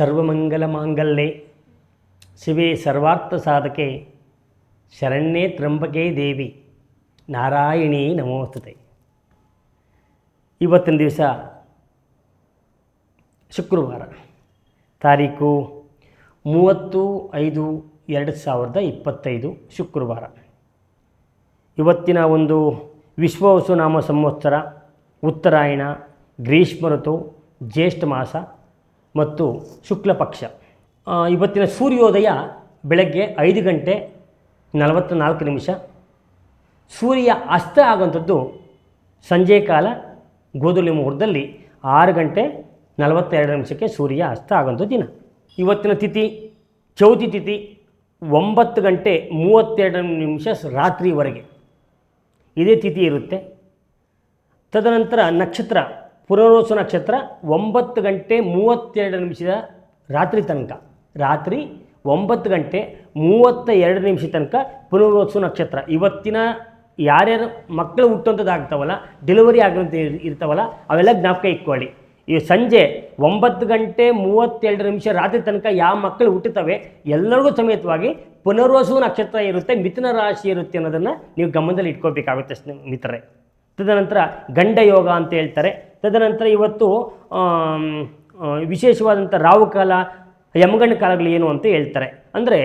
ಸರ್ವಮಂಗಲ ಮಾಂಗಲ್ಯೆ ಶಿವೆ ಸರ್ವಾರ್ಥ ಸಾಧಕೆ. ಶರಣ್ಯೇ ತ್ರಂಬಕೆ ದೇವಿ. ನಾರಾಯಣಿ ನಮೋಸ್ತುತೆ. ಇವತ್ತಿನ ದಿವಸ ಶುಕ್ರವಾರ ತಾರೀಕು ಮೂವತ್ತು ಐದು ಎರಡು ಸಾವಿರದ ಇಪ್ಪತ್ತೈದು ಶುಕ್ರವಾರ. ಇವತ್ತಿನ ಒಂದು ವಿಶ್ವವಸುನಾಮ ಸಂವತ್ಸರ, ಉತ್ತರಾಯಣ, ಗ್ರೀಷ್ಮ ಋತು, ಜ್ಯೇಷ್ಠ ಮಾಸ ಮತ್ತು ಶುಕ್ಲ ಪಕ್ಷ. ಇವತ್ತಿನ ಸೂರ್ಯೋದಯ ಬೆಳಗ್ಗೆ ಐದು ಗಂಟೆ ನಲವತ್ತ ನಾಲ್ಕು ನಿಮಿಷ. ಸೂರ್ಯ ಅಸ್ತ ಆಗುವಂಥದ್ದು ಸಂಜೆ ಕಾಲ ಗೋಧುಲಿ ಮುಹೂರ್ತದಲ್ಲಿ ಆರು ಗಂಟೆ ನಲವತ್ತೆರಡು ನಿಮಿಷಕ್ಕೆ ಸೂರ್ಯ ಅಸ್ತ ಆಗುವಂಥ ದಿನ. ಇವತ್ತಿನ ತಿಥಿ, ಚೌತಿ ತಿಥಿ ಒಂಬತ್ತು ಗಂಟೆ ಮೂವತ್ತೆರಡು ನಿಮಿಷ ರಾತ್ರಿವರೆಗೆ. ಇದೇ ತಿಥಿ ಇರುತ್ತೆ. ತದನಂತರ ನಕ್ಷತ್ರ ಪುನರ್ವಸು ನಕ್ಷತ್ರ ಒಂಬತ್ತು ಗಂಟೆ ಮೂವತ್ತೆರಡು ನಿಮಿಷದ ರಾತ್ರಿ ತನಕ. ರಾತ್ರಿ ಒಂಬತ್ತು ಗಂಟೆ ಮೂವತ್ತ ಎರಡು ನಿಮಿಷ ತನಕ ಪುನರ್ವಸು ನಕ್ಷತ್ರ. ಇವತ್ತಿನ ಯಾರ್ಯಾರು ಮಕ್ಕಳು ಹುಟ್ಟುವಂಥದ್ದಾಗ್ತಾವಲ್ಲ, ಡೆಲಿವರಿ ಆಗುವಂಥ ಇರ್ತಾವಲ್ಲ, ಅವೆಲ್ಲ ಜ್ಞಾಪಕ ಇಕ್ಕೊಳ್ಳಿ ಈ ಸಂಜೆ ಒಂಬತ್ತು ಗಂಟೆ ಮೂವತ್ತೆರಡು ನಿಮಿಷ ರಾತ್ರಿ ತನಕ ಯಾವ ಮಕ್ಕಳು ಹುಟ್ಟುತ್ತವೆ, ಎಲ್ಲರಿಗೂ ಸಮೇತವಾಗಿ ಪುನರ್ವಸು ನಕ್ಷತ್ರ ಇರುತ್ತೆ, ಮಿಥುನ ರಾಶಿ ಇರುತ್ತೆ ಅನ್ನೋದನ್ನು ನೀವು ಗಮನದಲ್ಲಿ ಇಟ್ಕೋಬೇಕಾಗುತ್ತೆ ಸ್ನೇಹಿತರೆ ಮಿತ್ರರೇ. ತದನಂತರ ಗಂಡ ಯೋಗ ಅಂತ ಹೇಳ್ತಾರೆ. ತದನಂತರ ಇವತ್ತು ವಿಶೇಷವಾದಂಥ ರಾಹುಕಾಲ ಯಮಗಣ್ಣ ಕಾಲಗಳು ಏನು ಅಂತ ಹೇಳ್ತಾರೆ. ಅಂದರೆ,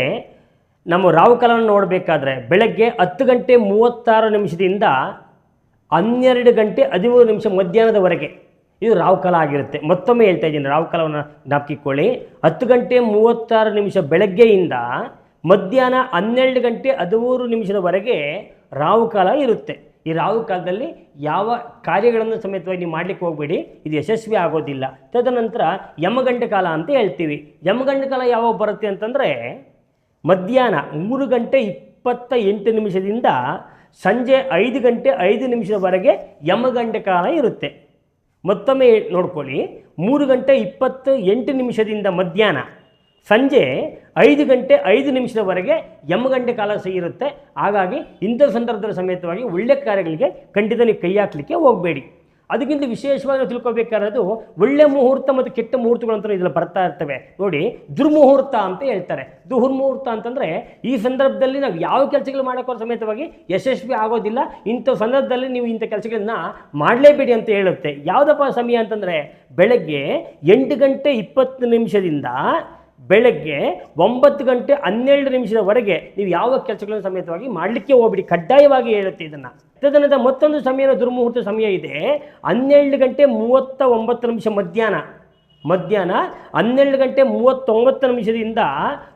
ನಮ್ಮ ರಾಹುಕಾಲವನ್ನು ನೋಡಬೇಕಾದ್ರೆ ಬೆಳಗ್ಗೆ ಹತ್ತು ಗಂಟೆ ಮೂವತ್ತಾರು ನಿಮಿಷದಿಂದ ಹನ್ನೆರಡು ಗಂಟೆ ಹದಿಮೂರು ನಿಮಿಷ ಮಧ್ಯಾಹ್ನದವರೆಗೆ ಇದು ರಾಹುಕಾಲ ಆಗಿರುತ್ತೆ. ಮತ್ತೊಮ್ಮೆ ಹೇಳ್ತಾ ಇದ್ದೀನಿ, ರಾಹುಕಾಲವನ್ನು ಜ್ಞಾಪಿಕೊಳ್ಳಿ ಹತ್ತು ಗಂಟೆ ಮೂವತ್ತಾರು ನಿಮಿಷ ಬೆಳಗ್ಗೆಯಿಂದ ಮಧ್ಯಾಹ್ನ ಹನ್ನೆರಡು ಗಂಟೆ ಹದಿಮೂರು ನಿಮಿಷದವರೆಗೆ ರಾಹುಕಾಲ ಇರುತ್ತೆ. ಈ ರಾಹು ಕಾಲದಲ್ಲಿ ಯಾವ ಕಾರ್ಯಗಳನ್ನು ಸಮೇತವಾಗಿ ನೀವು ಮಾಡಲಿಕ್ಕೆ ಹೋಗಬೇಡಿ, ಇದು ಯಶಸ್ವಿ ಆಗೋದಿಲ್ಲ. ತದನಂತರ ಯಮಗಂಡ ಕಾಲ ಅಂತ ಹೇಳ್ತೀವಿ. ಯಮಗಂಡ ಕಾಲ ಯಾವಾಗ ಬರುತ್ತೆ ಅಂತಂದರೆ ಮಧ್ಯಾಹ್ನ ಮೂರು ಗಂಟೆ ಇಪ್ಪತ್ತ ಎಂಟು ನಿಮಿಷದಿಂದ ಸಂಜೆ ಐದು ಗಂಟೆ ಐದು ನಿಮಿಷದವರೆಗೆ ಯಮಗಂಡ ಕಾಲ ಇರುತ್ತೆ. ಮತ್ತೊಮ್ಮೆ ನೋಡ್ಕೊಳ್ಳಿ. ಮೂರು ಗಂಟೆ ಇಪ್ಪತ್ತು ಎಂಟು ನಿಮಿಷದಿಂದ ಮಧ್ಯಾಹ್ನ ಸಂಜೆ ಐದು ಗಂಟೆ ಐದು ನಿಮಿಷದವರೆಗೆ ಗಂಟೆ ಕಾಲ ಸಹ ಇರುತ್ತೆ. ಹಾಗಾಗಿ ಇಂಥ ಸಂದರ್ಭದ ಸಮೇತವಾಗಿ ಒಳ್ಳೆ ಕಾರ್ಯಗಳಿಗೆ ಖಂಡಿತ ನೀವು ಕೈ ಹಾಕಲಿಕ್ಕೆ ಹೋಗಬೇಡಿ. ಅದಕ್ಕಿಂತ ವಿಶೇಷವಾಗಿ ನಾವು ತಿಳ್ಕೊಬೇಕಾಗಿರೋದು ಒಳ್ಳೆ ಮುಹೂರ್ತ ಮತ್ತು ಕೆಟ್ಟ ಮುಹೂರ್ತಗಳು ಅಂತ ಇದರಲ್ಲಿ ಬರ್ತಾ ಇರ್ತವೆ. ನೋಡಿ, ದುರ್ಮುಹೂರ್ತ ಅಂತ ಹೇಳ್ತಾರೆ. ದುರ್ಮುಹೂರ್ತ ಅಂತಂದರೆ ಈ ಸಂದರ್ಭದಲ್ಲಿ ನಾವು ಯಾವ ಕೆಲಸಗಳು ಮಾಡೋಕ್ಕೋ ಸಮೇತವಾಗಿ ಯಶಸ್ವಿ ಆಗೋದಿಲ್ಲ. ಇಂಥ ಸಂದರ್ಭದಲ್ಲಿ ನೀವು ಇಂಥ ಕೆಲಸಗಳನ್ನ ಮಾಡಲೇಬೇಡಿ ಅಂತ ಹೇಳುತ್ತೆ. ಯಾವುದಪ್ಪ ಸಮಯ ಅಂತಂದರೆ ಬೆಳಗ್ಗೆ ಎಂಟು ಗಂಟೆ ಇಪ್ಪತ್ತು ನಿಮಿಷದಿಂದ ಬೆಳಗ್ಗೆ ಒಂಬತ್ತು ಗಂಟೆ ಹನ್ನೆರಡು ನಿಮಿಷದವರೆಗೆ ನೀವು ಯಾವ ಕೆಲಸಗಳನ್ನು ಸಮೇತವಾಗಿ ಮಾಡಲಿಕ್ಕೆ ಹೋಗ್ಬಿಡಿ. ಕಡ್ಡಾಯವಾಗಿ ಹೇಳುತ್ತೆ ಇದನ್ನು. ತದನಂತರ ಮತ್ತೊಂದು ಸಮಯ, ದುರ್ಮುಹೂರ್ತ ಸಮಯ ಇದೆ. ಹನ್ನೆರಡು ಗಂಟೆ ಮೂವತ್ತ ಒಂಬತ್ತು ನಿಮಿಷ ಮಧ್ಯಾಹ್ನ. ಮಧ್ಯಾಹ್ನ ಹನ್ನೆರಡು ಗಂಟೆ ಮೂವತ್ತೊಂಬತ್ತು ನಿಮಿಷದಿಂದ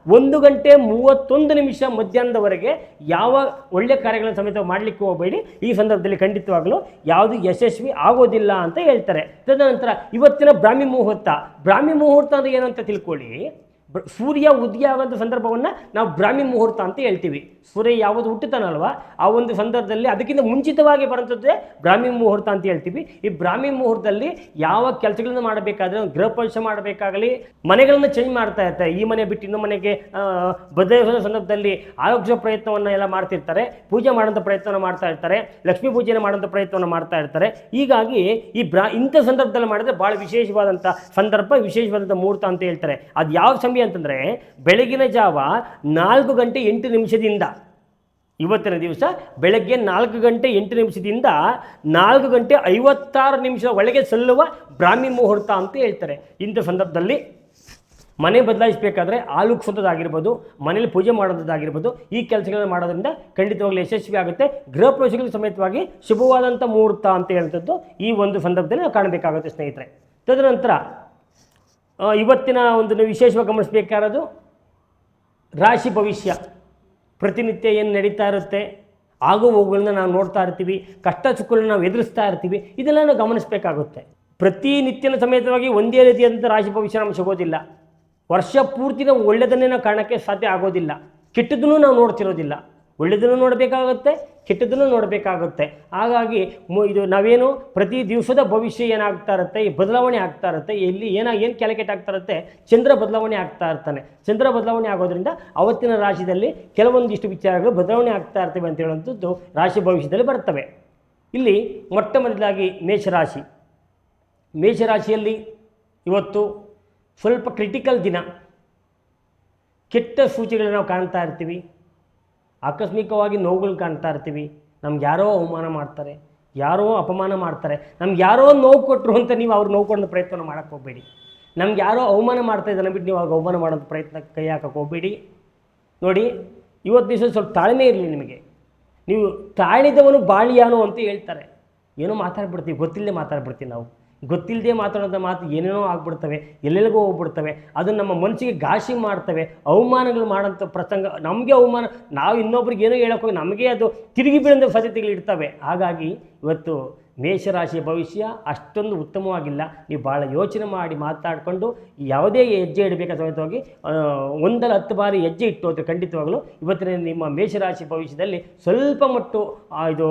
ಒಂದು ಗಂಟೆ ಮೂವತ್ತೊಂದು ನಿಮಿಷ ಮಧ್ಯಾಹ್ನದವರೆಗೆ ಯಾವ ಒಳ್ಳೆಯ ಕಾರ್ಯಗಳನ್ನು ಸಮೇತ ಮಾಡಲಿಕ್ಕೆ ಹೋಗಬೇಡಿ. ಈ ಸಂದರ್ಭದಲ್ಲಿ ಖಂಡಿತವಾಗಲೂ ಯಾವುದು ಯಶಸ್ವಿ ಆಗೋದಿಲ್ಲ ಅಂತ ಹೇಳ್ತಾರೆ. ತದನಂತರ ಇವತ್ತಿನ ಬ್ರಾಹ್ಮಿ ಮುಹೂರ್ತ. ಬ್ರಾಹ್ಮಿ ಮುಹೂರ್ತ ಅಂದರೆ ಏನು ಅಂತ ತಿಳ್ಕೊಳ್ಳಿ. ಸೂರ್ಯ ಉದಯ ಆಗೋಂಥ ಸಂದರ್ಭವನ್ನು ನಾವು ಬ್ರಾಹ್ಮಿ ಮುಹೂರ್ತ ಅಂತ ಹೇಳ್ತೀವಿ. ಸೂರ್ಯ ಯಾವುದು ಹುಟ್ಟುತ್ತಾನಲ್ವ? ಆ ಒಂದು ಸಂದರ್ಭದಲ್ಲಿ ಅದಕ್ಕಿಂತ ಮುಂಚಿತವಾಗಿ ಬರುವಂಥದ್ದೇ ಬ್ರಾಹ್ಮಿ ಮುಹೂರ್ತ ಅಂತ ಹೇಳ್ತೀವಿ. ಈ ಬ್ರಾಹ್ಮಿ ಮುಹೂರ್ತದಲ್ಲಿ ಯಾವ ಕೆಲಸಗಳನ್ನು ಮಾಡಬೇಕಾದ್ರೆ ಗೃಹ ಮಾಡಬೇಕಾಗಲಿ ಮನೆಗಳನ್ನು ಚೇಂಜ್ ಮಾಡ್ತಾ ಇರ್ತಾರೆ. ಈ ಮನೆ ಬಿಟ್ಟು ಇನ್ನೊಂದು ಮನೆಗೆ ಆ, ಬದಲಾಯಿಸೋ ಸಂದರ್ಭದಲ್ಲಿ ಆರೋಗ್ಯ ಪ್ರಯತ್ನವನ್ನು ಎಲ್ಲ ಮಾಡ್ತಿರ್ತಾರೆ. ಪೂಜೆ ಮಾಡೋಂಥ ಪ್ರಯತ್ನವನ್ನು ಮಾಡ್ತಾ ಇರ್ತಾರೆ. ಲಕ್ಷ್ಮೀ ಪೂಜೆ ಮಾಡೋಂಥ ಪ್ರಯತ್ನವನ್ನು ಮಾಡ್ತಾ ಇರ್ತಾರೆ. ಹೀಗಾಗಿ ಈ ಬ್ರಾ ಇಂಥ ಸಂದರ್ಭದಲ್ಲಿ ಮಾಡಿದ್ರೆ ಭಾಳ ವಿಶೇಷವಾದಂಥ ಸಂದರ್ಭ ವಿಶೇಷವಾದಂಥ ಮುಹೂರ್ತ ಅಂತ ಹೇಳ್ತಾರೆ. ಅದು ಯಾವ ಸಮಯ ಅಂತಂದರೆ ಬೆಳಗಿನ ಜಾವ ನಾಲ್ಕು ಗಂಟೆ ಎಂಟು ನಿಮಿಷದಿಂದ. ಇವತ್ತಿನ ದಿವಸ ಬೆಳಗ್ಗೆ ನಾಲ್ಕು ಗಂಟೆ ಎಂಟು ನಿಮಿಷದಿಂದ ನಾಲ್ಕು ಗಂಟೆ ಐವತ್ತಾರು ನಿಮಿಷ ಒಳಗೆ ಸಲ್ಲುವ ಬ್ರಾಹ್ಮಿ ಮುಹೂರ್ತ ಅಂತ ಹೇಳ್ತಾರೆ. ಇಂಥ ಸಂದರ್ಭದಲ್ಲಿ ಮನೆ ಬದಲಾಯಿಸಬೇಕಾದ್ರೆ ಆಲುಕ್ಸೋದಾಗಿರ್ಬೋದು ಮನೇಲಿ ಪೂಜೆ ಮಾಡೋದಾಗಿರ್ಬೋದು, ಈ ಕೆಲಸಗಳನ್ನು ಮಾಡೋದ್ರಿಂದ ಖಂಡಿತವಾಗ್ಲೂ ಯಶಸ್ವಿ ಆಗುತ್ತೆ. ಗೃಹ ಪ್ರವೇಶಗಳ ಸಮೇತವಾಗಿ ಶುಭವಾದಂಥ ಮುಹೂರ್ತ ಅಂತ ಹೇಳುವಂಥದ್ದು ಈ ಒಂದು ಸಂದರ್ಭದಲ್ಲಿ ನಾವು ಕಾಣಬೇಕಾಗುತ್ತೆ ಸ್ನೇಹಿತರೆ. ತದನಂತರ ಇವತ್ತಿನ ಒಂದು ವಿಶೇಷವಾಗಿ ಗಮನಿಸಬೇಕಾದದು ರಾಶಿ ಭವಿಷ್ಯ. ಪ್ರತಿನಿತ್ಯ ಏನು ನಡೀತಾ ಇರುತ್ತೆ, ಆಗೋ ಹೋಗುಗಳನ್ನ ನಾವು ನೋಡ್ತಾ ಇರ್ತೀವಿ, ಕಷ್ಟ ಸುಖಗಳನ್ನ ನಾವು ಎದುರಿಸ್ತಾ ಇರ್ತೀವಿ, ಇದೆಲ್ಲ ನಾವು ಗಮನಿಸಬೇಕಾಗುತ್ತೆ. ಪ್ರತಿನಿತ್ಯನ ಸಮೇತವಾಗಿ ಒಂದೇ ರೀತಿಯಾದಂಥ ರಾಶಿ ಭವಿಷ್ಯ ನಮ್ಗೆ ಸಿಗೋದಿಲ್ಲ. ವರ್ಷ ಪೂರ್ತಿನ ಒಳ್ಳೆಯದನ್ನೇ ನಾವು ಕಾಣೋಕ್ಕೆ ಸಾಧ್ಯ ಆಗೋದಿಲ್ಲ. ಕೆಟ್ಟದನ್ನು ನಾವು ನೋಡ್ತಿರೋದಿಲ್ಲ. ಒಳ್ಳೆಯದನ್ನು ನೋಡಬೇಕಾಗುತ್ತೆ ಕೆಟ್ಟದನ್ನು ನೋಡಬೇಕಾಗುತ್ತೆ. ಹಾಗಾಗಿ ಇದು ನಾವೇನು ಪ್ರತಿ ದಿವಸದ ಭವಿಷ್ಯ ಏನಾಗ್ತಾ ಇರುತ್ತೆ, ಈ ಬದಲಾವಣೆ ಆಗ್ತಾ ಇರುತ್ತೆ, ಎಲ್ಲಿ ಏನ ಏನು ಕ್ಯಾಲ್ಕುಲೇಟ್ ಆಗ್ತಾ ಇರುತ್ತೆ, ಚಂದ್ರ ಬದಲಾವಣೆ ಆಗ್ತಾ ಇರ್ತಾನೆ. ಚಂದ್ರ ಬದಲಾವಣೆ ಆಗೋದ್ರಿಂದ ಅವತ್ತಿನ ರಾಶಿಯಲ್ಲಿ ಕೆಲವೊಂದಿಷ್ಟು ವಿಚಾರಗಳು ಬದಲಾವಣೆ ಆಗ್ತಾ ಇರ್ತವೆ ಅಂತ ಹೇಳುವಂಥದ್ದು ರಾಶಿ ಭವಿಷ್ಯದಲ್ಲಿ ಬರ್ತವೆ. ಇಲ್ಲಿ ಮೊಟ್ಟ ಮೊದಲಾಗಿ ಮೇಷರಾಶಿ. ಮೇಷರಾಶಿಯಲ್ಲಿ ಇವತ್ತು ಸ್ವಲ್ಪ ಕ್ರಿಟಿಕಲ್ ದಿನ. ಕೆಟ್ಟ ಸೂಚಿಗಳನ್ನು ನಾವು ಕಾಣ್ತಾ ಇರ್ತೀವಿ. ಆಕಸ್ಮಿಕವಾಗಿ ನೋವುಗಳು ಕಾಣ್ತಾ ಇರ್ತೀವಿ. ನಮ್ಗೆ ಯಾರೋ ಅವಮಾನ ಮಾಡ್ತಾರೆ, ಯಾರೋ ಅಪಮಾನ ಮಾಡ್ತಾರೆ. ನಮ್ಗೆ ಯಾರೋ ನೋವು ಕೊಟ್ಟರು ಅಂತ ನೀವು ಅವ್ರು ನೋವು ಪ್ರಯತ್ನ ಮಾಡೋಕ್ಕೆ ಹೋಗಬೇಡಿ. ನಮ್ಗೆ ಯಾರೋ ಅವಮಾನ ಮಾಡ್ತಾ ಇದ್ದಾನೆ ಬಿಟ್ಟು ನೀವು ಅವ್ರಿಗೆ ಅವಮಾನ ಮಾಡೋದು ಪ್ರಯತ್ನ ಕೈ ಹಾಕಕ್ಕೆ ಹೋಗಬೇಡಿ. ನೋಡಿ, ಇವತ್ತು ದಿವಸ ಸ್ವಲ್ಪ ತಾಳ್ಮೆ ಇರಲಿ ನಿಮಗೆ. ನೀವು ತಾಳಿದವನು ಬಾಳಿಯಾನು ಅಂತ ಹೇಳ್ತಾರೆ. ಏನೋ ಮಾತಾಡ್ಬಿಡ್ತೀವಿ, ಗೊತ್ತಿಲ್ಲದೆ ಮಾತಾಡ್ಬಿಡ್ತೀವಿ ನಾವು. ಗೊತ್ತಿಲ್ಲದೆ ಮಾತಾಡೋಂಥ ಮಾತು ಏನೇನೋ ಆಗ್ಬಿಡ್ತವೆ, ಎಲ್ಲೆಲ್ಲಿಗೋ ಹೋಗ್ಬಿಡ್ತವೆ ಅದು ನಮ್ಮ ಮನಸ್ಸಿಗೆ ಘಾಸಿ ಮಾಡ್ತವೆ, ಅವಮಾನಗಳು ಮಾಡೋಂಥ ಪ್ರಸಂಗ, ನಮಗೆ ಅವಮಾನ, ನಾವು ಇನ್ನೊಬ್ರಿಗೆ ಏನೋ ಹೇಳೋಕ್ಕೋಗಿ ನಮಗೆ ಅದು ತಿರುಗಿ ಬೀಳಂಥ ಸಾಧ್ಯತೆಗಳು ಇರ್ತವೆ. ಹಾಗಾಗಿ ಇವತ್ತು ಮೇಷರಾಶಿಯ ಭವಿಷ್ಯ ಅಷ್ಟೊಂದು ಉತ್ತಮವಾಗಿಲ್ಲ. ನೀವು ಭಾಳ ಯೋಚನೆ ಮಾಡಿ ಮಾತಾಡಿಕೊಂಡು ಯಾವುದೇ ಹೆಜ್ಜೆ ಇಡಬೇಕಾದ ಸಮೇತವಾಗಿ ಒಂದರ ಹತ್ತು ಬಾರಿ ಹೆಜ್ಜೆ ಇಟ್ಟು ಅದು ಖಂಡಿತವಾಗಲೂ ಇವತ್ತಿನ ನಿಮ್ಮ ಮೇಷರಾಶಿ ಭವಿಷ್ಯದಲ್ಲಿ ಸ್ವಲ್ಪ ಮಟ್ಟು ಇದು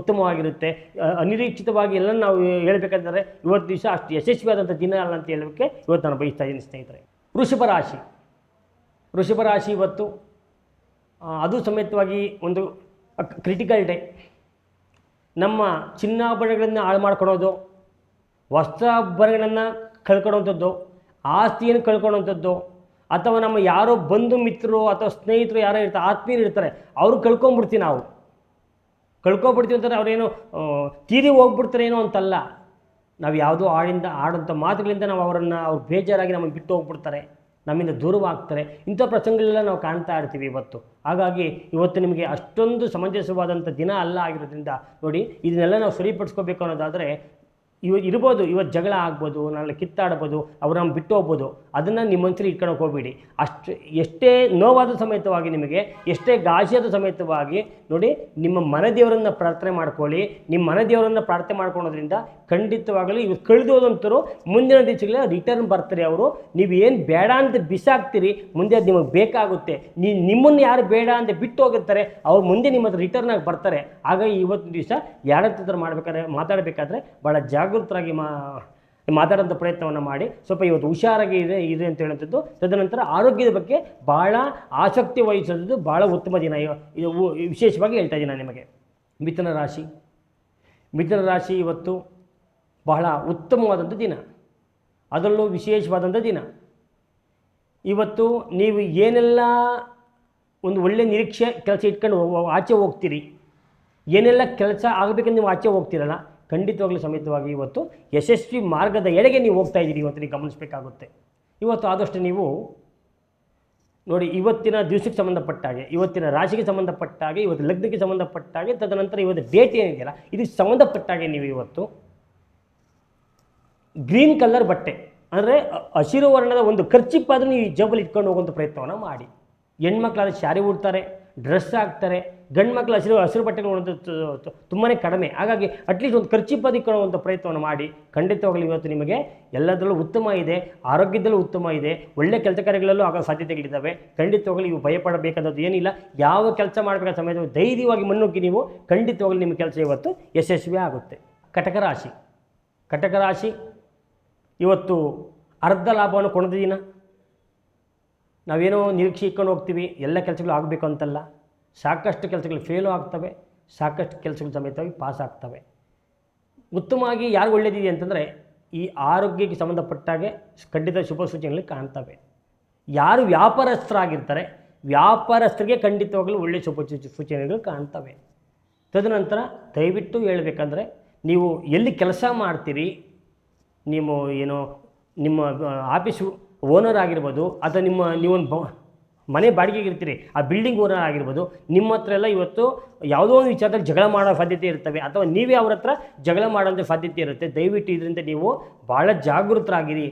ಉತ್ತಮವಾಗಿರುತ್ತೆ. ಅನಿರೀಕ್ಷಿತವಾಗಿ ಎಲ್ಲ ನಾವು ಹೇಳಬೇಕಂದರೆ ಇವತ್ತು ದಿವಸ ಅಷ್ಟು ಯಶಸ್ವಿಯಾದಂಥ ದಿನ ಅಲ್ಲ ಅಂತ ಹೇಳೋಕ್ಕೆ ಇವತ್ತು ನಾನು ಬಯಸ್ತಾ ಇದ್ದೀನಿ ಸ್ನೇಹಿತರೆ. ವೃಷಭ ರಾಶಿ. ವೃಷಭ ರಾಶಿ ಇವತ್ತು ಅದು ಸಮೇತವಾಗಿ ಒಂದು ಕ್ರಿಟಿಕಲ್ ಡೇ ನಮ್ಮ ಚಿನ್ನಾಭರಣಗಳನ್ನು ಹಾಳು ಮಾಡ್ಕೊಳೋದು ವಸ್ತ್ರಾಭರಣಗಳನ್ನು ಕಳ್ಕೊಳ್ಳೋವಂಥದ್ದು ಆಸ್ತಿಯನ್ನು ಕಳ್ಕೊಳ್ಳೋವಂಥದ್ದು ಅಥವಾ ನಮ್ಮ ಯಾರೋ ಬಂಧು ಮಿತ್ರರು ಅಥವಾ ಸ್ನೇಹಿತರು ಯಾರೋ ಇರ್ತಾರೆ, ಆತ್ಮೀಯರು ಇರ್ತಾರೆ, ಅವ್ರು ಕಳ್ಕೊಂಬಿಡ್ತೀವಿ ನಾವು. ಕಳ್ಕೊಬಿಡ್ತೀವಿ ಅಂತಾರೆ ಅವರೇನು ತೀರಿ ಹೋಗ್ಬಿಡ್ತಾರೇನೋ ಅಂತಲ್ಲ. ನಾವು ಯಾವುದೋ ಆಡಿಂದ ಆಡೋಂಥ ಮಾತುಗಳಿಂದ ನಾವು ಅವರನ್ನು, ಅವ್ರು ಬೇಜಾರಾಗಿ ನಮಗೆ ಬಿಟ್ಟು ಹೋಗ್ಬಿಡ್ತಾರೆ. ನಮ್ಮಿಂದ ದೂರವಾಗ್ತಾರೆ. ಇಂಥ ಪ್ರಸಂಗಗಳೆಲ್ಲ ನಾವು ಕಾಣ್ತಾ ಇರ್ತೀವಿ ಇವತ್ತು. ಹಾಗಾಗಿ ಇವತ್ತು ನಿಮಗೆ ಅಷ್ಟೊಂದು ಸಮಂಜಸವಾದಂಥ ದಿನ ಅಲ್ಲ ಆಗಿರೋದ್ರಿಂದ ನೋಡಿ, ಇದನ್ನೆಲ್ಲ ನಾವು ಸರಿಪಡಿಸ್ಕೋಬೇಕು ಅನ್ನೋದಾದರೆ, ಇವ ಇರ್ಬೋದು, ಇವತ್ತು ಜಗಳ ಆಗ್ಬೋದು, ನಾಳೆ ಕಿತ್ತಾಡ್ಬೋದು ಅವ್ರು ಬಿಟ್ಟು ಹೋಗ್ಬೋದು ಅದನ್ನು ನಿಮ್ಮ ಮನಸ್ಸಲ್ಲಿ ಇಟ್ಕೊಳಕ್ಕೆ ಹೋಗ್ಬೇಡಿ. ಅಷ್ಟು, ಎಷ್ಟೇ ನೋವಾದ ಸಮೇತವಾಗಿ ನಿಮಗೆ, ಎಷ್ಟೇ ಗಾಜಿಯಾದ ಸಮೇತವಾಗಿ ನೋಡಿ, ನಿಮ್ಮ ಮನದೇವರನ್ನು ಪ್ರಾರ್ಥನೆ ಮಾಡ್ಕೊಳ್ಳಿ. ನಿಮ್ಮ ಮನದೇವರನ್ನು ಪ್ರಾರ್ಥನೆ ಮಾಡ್ಕೊಳೋದ್ರಿಂದ ಖಂಡಿತವಾಗಲೂ ಕಳೆದು ಹೋದಂಥವ್ರು ಮುಂದಿನ ದಿವಸಗಳ ರಿಟರ್ನ್ ಬರ್ತಾರೆ ಅವರು. ನೀವು ಏನು ಬೇಡ ಅಂತ ಬಿಸಾಕ್ತೀರಿ, ಮುಂದೆ ಅದು ನಿಮಗೆ ಬೇಕಾಗುತ್ತೆ. ನೀ, ನಿಮ್ಮನ್ನು ಯಾರು ಬೇಡ ಅಂತ ಬಿಟ್ಟು ಹೋಗಿರ್ತಾರೆ, ಅವ್ರು ಮುಂದೆ ನಿಮ್ಮ ಹತ್ರ ರಿಟರ್ನ್ ಆಗಿ ಬರ್ತಾರೆ. ಹಾಗಾಗಿ ಇವತ್ತು ದಿವಸ ಯಾರ ಹತ್ರ ಮಾಡಬೇಕಾದ್ರೆ, ಮಾತಾಡಬೇಕಾದ್ರೆ ಭಾಳ ಜಾಗೃತರಾಗಿ ಮಾ ಮಾತಾಡೋಂಥ ಪ್ರಯತ್ನವನ್ನು ಮಾಡಿ ಸ್ವಲ್ಪ ಇವತ್ತು ಹುಷಾರಾಗಿ ಇದೆ ಇದೆ ಅಂತ ಹೇಳುವಂಥದ್ದು. ತದನಂತರ ಆರೋಗ್ಯದ ಬಗ್ಗೆ ಭಾಳ ಆಸಕ್ತಿ ವಹಿಸೋದು ಭಾಳ ಉತ್ತಮ ದಿನ. ಇದು ವಿಶೇಷವಾಗಿ ಹೇಳ್ತಾ ಇದ್ದೀನಿ ನಾನು ನಿಮಗೆ. ಮಿಥುನ ರಾಶಿ. ಮಿಥುನ ರಾಶಿ ಇವತ್ತು ಬಹಳ ಉತ್ತಮವಾದಂಥ ದಿನ. ಅದರಲ್ಲೂ ವಿಶೇಷವಾದಂಥ ದಿನ. ಇವತ್ತು ನೀವು ಏನೆಲ್ಲ ಒಂದು ಒಳ್ಳೆ ನಿರೀಕ್ಷೆ, ಕೆಲಸ ಇಟ್ಕೊಂಡು ಆಚೆ ಹೋಗ್ತೀರಿ. ಏನೆಲ್ಲ ಕೆಲಸ ಆಗಬೇಕಂದ್ರೆ ನೀವು ಆಚೆ ಹೋಗ್ತೀರಲ್ಲ ಖಂಡಿತವಾಗ್ಲೂ ಸಮೇತವಾಗಿ ಇವತ್ತು ಯಶಸ್ವಿ ಮಾರ್ಗದ ಎಡೆಗೆ ನೀವು ಹೋಗ್ತಾ ಇದ್ದೀರಿ. ಇವತ್ತು ನೀವು ಗಮನಿಸಬೇಕಾಗುತ್ತೆ. ಇವತ್ತು ಆದಷ್ಟು ನೀವು ನೋಡಿ, ಇವತ್ತಿನ ದಿವಸಕ್ಕೆ ಸಂಬಂಧಪಟ್ಟ ಹಾಗೆ, ಇವತ್ತಿನ ರಾಶಿಗೆ ಸಂಬಂಧಪಟ್ಟ ಹಾಗೆ, ಇವತ್ತು ಲಗ್ನಕ್ಕೆ ಸಂಬಂಧಪಟ್ಟ ಹಾಗೆ, ತದನಂತರ ಇವತ್ತು ಡೇಟ್ ಏನಿದೆಯಲ್ಲ, ಇದಕ್ಕೆ ಸಂಬಂಧಪಟ್ಟ ಹಾಗೆ ನೀವು ಇವತ್ತು ಗ್ರೀನ್ ಕಲರ್ ಬಟ್ಟೆ, ಅಂದರೆ ಹಸಿರು ವರ್ಣದ ಒಂದು ಖರ್ಚಿಪ್ಪಾದ್ರೂ ನೀವು ಈ ಜೇಬಲ್ಲಿ ಇಟ್ಕೊಂಡು ಹೋಗುವಂಥ ಪ್ರಯತ್ನವನ್ನು ಮಾಡಿ. ಹೆಣ್ಮಕ್ಳಾದ್ರೆ ಶಾರಿ ಉಡ್ತಾರೆ ಡ್ರೆಸ್ ಹಾಕ್ತಾರೆ ಗಂಡು ಮಕ್ಕಳು ಹಸಿರು ಹಸಿರು ಬಟ್ಟೆಗಳು ತುಂಬಾ ಕಡಿಮೆ. ಹಾಗಾಗಿ ಅಟ್ಲೀಸ್ಟ್ ಒಂದು ಖರ್ಚಿಪ್ಪಾದ ಇಟ್ಕೊಳ್ಳುವಂಥ ಪ್ರಯತ್ನವನ್ನು ಮಾಡಿ. ಖಂಡಿತವಾಗಲೂ ಇವತ್ತು ನಿಮಗೆ ಎಲ್ಲದರಲ್ಲೂ ಉತ್ತಮ ಇದೆ, ಆರೋಗ್ಯದಲ್ಲೂ ಉತ್ತಮ ಇದೆ, ಒಳ್ಳೆ ಕೆಲಸ ಕಾರ್ಯಗಳಲ್ಲೂ ಆಗೋ ಸಾಧ್ಯತೆಗಳಿದ್ದಾವೆ ಖಂಡಿತವಾಗಲೂ ನೀವು ಭಯಪಡಬೇಕಾದದ್ದು ಏನಿಲ್ಲ. ಯಾವ ಕೆಲಸ ಮಾಡಬೇಕಾದ ಸಮಯದಲ್ಲಿ ಧೈರ್ಯವಾಗಿ ಮುನ್ನುಗ್ಗಿ ನೀವು, ಖಂಡಿತವಾಗಲೂ ನಿಮ್ಮ ಕೆಲಸ ಇವತ್ತು ಯಶಸ್ವಿ ಆಗುತ್ತೆ ಕಟಕ ರಾಶಿ. ಕಟಕ ರಾಶಿ, ಇವತ್ತು ಅರ್ಧ ಲಾಭವನ್ನು ದಿನ. ನಾವೇನೋ ನಿರೀಕ್ಷೆ ಇಟ್ಕೊಂಡು ಹೋಗ್ತೀವಿ, ಎಲ್ಲ ಕೆಲಸಗಳು ಆಗಬೇಕು ಅಂತಲ್ಲ. ಸಾಕಷ್ಟು ಕೆಲಸಗಳು ಫೇಲು ಆಗ್ತವೆ, ಸಾಕಷ್ಟು ಕೆಲಸಗಳು ಸಮೇತವಾಗಿ ಪಾಸ್ ಆಗ್ತವೆ. ಉತ್ತಮವಾಗಿ ಯಾರು ಒಳ್ಳೆಯದಿದೆ ಅಂತಂದರೆ ಈ ಆರೋಗ್ಯಕ್ಕೆ ಸಂಬಂಧಪಟ್ಟಾಗೆ ಖಂಡಿತ ಶುಭ ಸೂಚನೆಗಳು ಕಾಣ್ತವೆ. ಯಾರು ವ್ಯಾಪಾರಸ್ಥರಾಗಿರ್ತಾರೆ, ವ್ಯಾಪಾರಸ್ಥರಿಗೆ ಖಂಡಿತವಾಗಲೂ ಒಳ್ಳೆಯ ಶುಭ ಸೂಚ- ಸೂಚನೆಗಳು ಕಾಣ್ತವೆ. ತದನಂತರ ದಯವಿಟ್ಟು ಹೇಳಬೇಕಂದ್ರೆ ನೀವು ಎಲ್ಲಿ ಕೆಲಸ ಮಾಡ್ತೀರಿ ನೀವು ಏನು, ನಿಮ್ಮ ಆಫೀಸು ಓನರ್ ಆಗಿರ್ಬೋದು, ಅಥವಾ ನಿಮ್ಮ, ನೀವೊಂದು ಮನೆ ಬಾಡಿಗೆಗೆ ಇರ್ತೀರಿ, ಆ ಬಿಲ್ಡಿಂಗ್ ಓನರ್ ಆಗಿರ್ಬೋದು, ನಿಮ್ಮ ಹತ್ರ ಎಲ್ಲ ಇವತ್ತು ಯಾವುದೋ ಒಂದು ವಿಚಾರದಲ್ಲಿ ಜಗಳ ಮಾಡೋ ಸಾಧ್ಯತೆ ಇರ್ತವೆ, ಅಥವಾ ನೀವೇ ಅವ್ರ ಹತ್ರ ಜಗಳ ಮಾಡೋಂಥ ಸಾಧ್ಯತೆ ಇರುತ್ತೆ, ದಯವಿಟ್ಟು ಇದರಿಂದ ನೀವು ಭಾಳ ಜಾಗೃತರಾಗಿರಿ.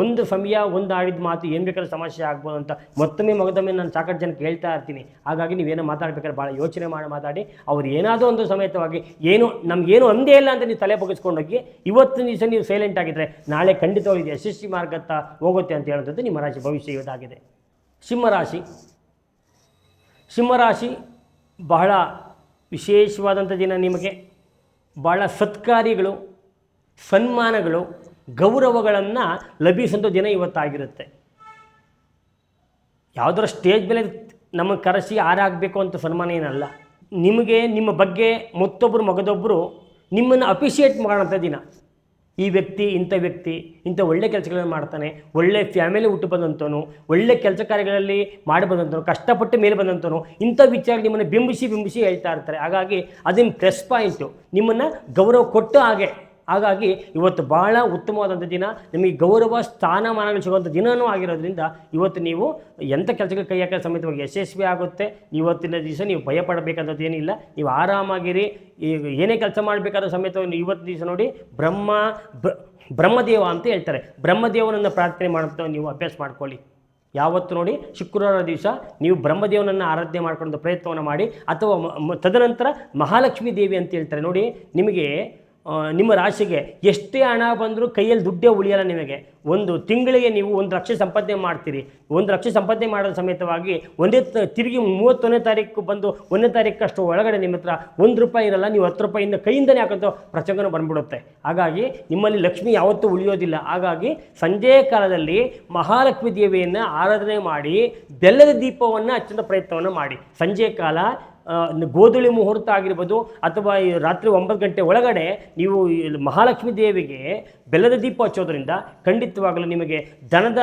ಒಂದು ಸಮಯ, ಒಂದು ಆಡಿದ ಮಾತು ಏನು ಬೇಕಾದ್ರೂ ಸಮಸ್ಯೆ ಆಗ್ಬೋದು ಅಂತ ಮತ್ತೊಮ್ಮೆ ಮಗದೊಮ್ಮೆ ನಾನು ಸಾಕಷ್ಟು ಜನಕ್ಕೆ ಹೇಳ್ತಾ ಇರ್ತೀನಿ. ಹಾಗಾಗಿ ನೀವೇನೋ ಮಾತಾಡ್ಬೇಕಾದ್ರೆ ಭಾಳ ಯೋಚನೆ ಮಾಡಿ ಮಾತಾಡಿ, ಅವ್ರು ಏನಾದರೂ ಒಂದು ಸಮೇತವಾಗಿ ಏನು, ನಮಗೇನು ಅಂದೇ ಇಲ್ಲ ಅಂತ ನೀವು ತಲೆ ಬಗ್ಗಿಸ್ಕೊಂಡೋಗಿ ಇವತ್ತು ದಿವಸ ನೀವು ಸೈಲೆಂಟ್ ಆಗಿದ್ದರೆ ನಾಳೆ ಖಂಡಿತವಾಗಿ ಯಶಸ್ವಿ ಮಾರ್ಗತ್ತ ಹೋಗುತ್ತೆ ಅಂತ ಹೇಳೋದ್ರದ್ದು ನಿಮ್ಮ ರಾಶಿ ಭವಿಷ್ಯ ಇವತ್ತಾಗಿದೆ ಸಿಂಹರಾಶಿ. ಸಿಂಹರಾಶಿ ಬಹಳ ವಿಶೇಷವಾದಂಥ ದಿನ ನಿಮಗೆ. ಬಹಳ ಸತ್ಕಾರ್ಯಗಳು, ಸನ್ಮಾನಗಳು, ಗೌರವಗಳನ್ನು ಲಭಿಸುವಂಥ ದಿನ ಇವತ್ತಾಗಿರುತ್ತೆ. ಯಾವುದರ ಸ್ಟೇಜ್ ಮೇಲೆ ನಮಗೆ ಕರೆಸಿ ಆರಾಗಬೇಕು ಅಂತ ಸನ್ಮಾನ ಏನಲ್ಲ. ನಿಮಗೆ ನಿಮ್ಮ ಬಗ್ಗೆ ಮತ್ತೊಬ್ಬರು, ಮಗದೊಬ್ಬರು ನಿಮ್ಮನ್ನು ಅಪ್ರಿಷಿಯೇಟ್ ಮಾಡೋಂಥ ದಿನ. ಈ ವ್ಯಕ್ತಿ, ಇಂಥ ವ್ಯಕ್ತಿ, ಇಂಥ ಒಳ್ಳೆ ಕೆಲಸಗಳನ್ನು ಮಾಡ್ತಾನೆ, ಒಳ್ಳೆ ಫ್ಯಾಮಿಲಿ ಹುಟ್ಟು ಬಂದಂಥವನು ಒಳ್ಳೆ ಕೆಲಸ ಕಾರ್ಯಗಳಲ್ಲಿ ಮಾಡಿ ಬಂದಂಥವನು ಕಷ್ಟಪಟ್ಟು ಮೇಲೆ ಬಂದಂಥವನು ಇಂಥ ವಿಚಾರ ನಿಮ್ಮನ್ನು ಬಿಂಬಿಸಿ ಬಿಂಬಿಸಿ ಹೇಳ್ತಾ ಇರ್ತಾರೆ. ಹಾಗಾಗಿ ಅದನ್ನು ಪ್ಲಸ್ ಪಾಯಿಂಟು ನಿಮ್ಮನ್ನು ಗೌರವ ಕೊಟ್ಟು ಹಾಗೆ ಹಾಗಾಗಿ ಇವತ್ತು ಭಾಳ ಉತ್ತಮವಾದಂಥ ದಿನ, ನಿಮಗೆ ಗೌರವ, ಸ್ಥಾನಮಾನಗಳು ಸಿಗುವಂಥ ದಿನವೂ ಆಗಿರೋದ್ರಿಂದ ಇವತ್ತು ನೀವು ಎಂಥ ಕೆಲಸಕ್ಕೆ ಕೈ ಹಾಕಿದ ಸಮೇತವಾಗಿ ಯಶಸ್ವಿ ಆಗುತ್ತೆ. ಇವತ್ತಿನ ದಿವಸ ನೀವು ಭಯಪಡಬೇಕಾದದ್ದು ಏನಿಲ್ಲ. ನೀವು ಆರಾಮಾಗಿರಿ. ಈಗ ಏನೇ ಕೆಲಸ ಮಾಡಬೇಕಾದ ಸಮೇತ ಇವತ್ತು ದಿವಸ ನೋಡಿ ಬ್ರಹ್ಮ, ಬ್ರ, ಬ್ರಹ್ಮದೇವ ಅಂತ ಹೇಳ್ತಾರೆ. ಬ್ರಹ್ಮದೇವನನ್ನು ಪ್ರಾರ್ಥನೆ ಮಾಡುವಂಥ ನೀವು ಅಭ್ಯಾಸ ಮಾಡ್ಕೊಳ್ಳಿ. ಯಾವತ್ತು ನೋಡಿ ಶುಕ್ರವಾರ ದಿವಸ ನೀವು ಬ್ರಹ್ಮದೇವನನ್ನು ಆರಾಧನೆ ಮಾಡ್ಕೊಳ್ಳೋ ಪ್ರಯತ್ನವನ್ನು ಮಾಡಿ ಅಥವಾ ತದನಂತರ ಮಹಾಲಕ್ಷ್ಮೀ ದೇವಿ ಅಂತ ಹೇಳ್ತಾರೆ. ನೋಡಿ ನಿಮಗೆ ನಿಮ್ಮ ರಾಶಿಗೆ ಎಷ್ಟೇ ಹಣ ಬಂದರೂ ಕೈಯಲ್ಲಿ ದುಡ್ಡೇ ಉಳಿಯಲ್ಲ ನಿಮಗೆ. ಒಂದು ತಿಂಗಳಿಗೆ ನೀವು ಒಂದು ಲಕ್ಷ ಸಂಪಾದನೆ ಮಾಡ್ತೀರಿ. ಒಂದು ಲಕ್ಷ ಸಂಪಾದನೆ ಮಾಡೋದ್ರ ಸಮೇತವಾಗಿ ಒಂದೇ ತಿರುಗಿ ಮೂವತ್ತೊಂದನೇ ತಾರೀಕು ಬಂದು ಒಂದನೇ ತಾರೀಕಷ್ಟು ಒಳಗಡೆ ನಿಮ್ಮ ಹತ್ರ ಒಂದು ರೂಪಾಯಿ ಇರಲ್ಲ, ನೀವು ಹತ್ತು ರೂಪಾಯಿಂದ ಕೈಯಿಂದನೇ ಹಾಕೋಂಥ ಪ್ರಸಂಗನೂ ಬಂದ್ಬಿಡುತ್ತೆ. ಹಾಗಾಗಿ ನಿಮ್ಮಲ್ಲಿ ಲಕ್ಷ್ಮಿ ಯಾವತ್ತೂ ಉಳಿಯೋದಿಲ್ಲ. ಹಾಗಾಗಿ ಸಂಜೆಯ ಕಾಲದಲ್ಲಿ ಮಹಾಲಕ್ಷ್ಮಿ ದೇವಿಯನ್ನು ಆರಾಧನೆ ಮಾಡಿ ಬೆಲ್ಲದ ದೀಪವನ್ನು ಹಚ್ಚಿದ ಪ್ರಯತ್ನವನ್ನು ಮಾಡಿ. ಸಂಜೆ ಕಾಲ ಗೋಧುಳಿ ಮುಹೂರ್ತ ಆಗಿರ್ಬೋದು ಅಥವಾ ಈ ರಾತ್ರಿ ಒಂಬತ್ತು ಗಂಟೆ ಒಳಗಡೆ ನೀವು ಮಹಾಲಕ್ಷ್ಮೀ ದೇವಿಗೆ ಬೆಲ್ಲದ ದೀಪ ಹಚ್ಚೋದ್ರಿಂದ ಖಂಡಿತವಾಗಲೂ ನಿಮಗೆ ದನದ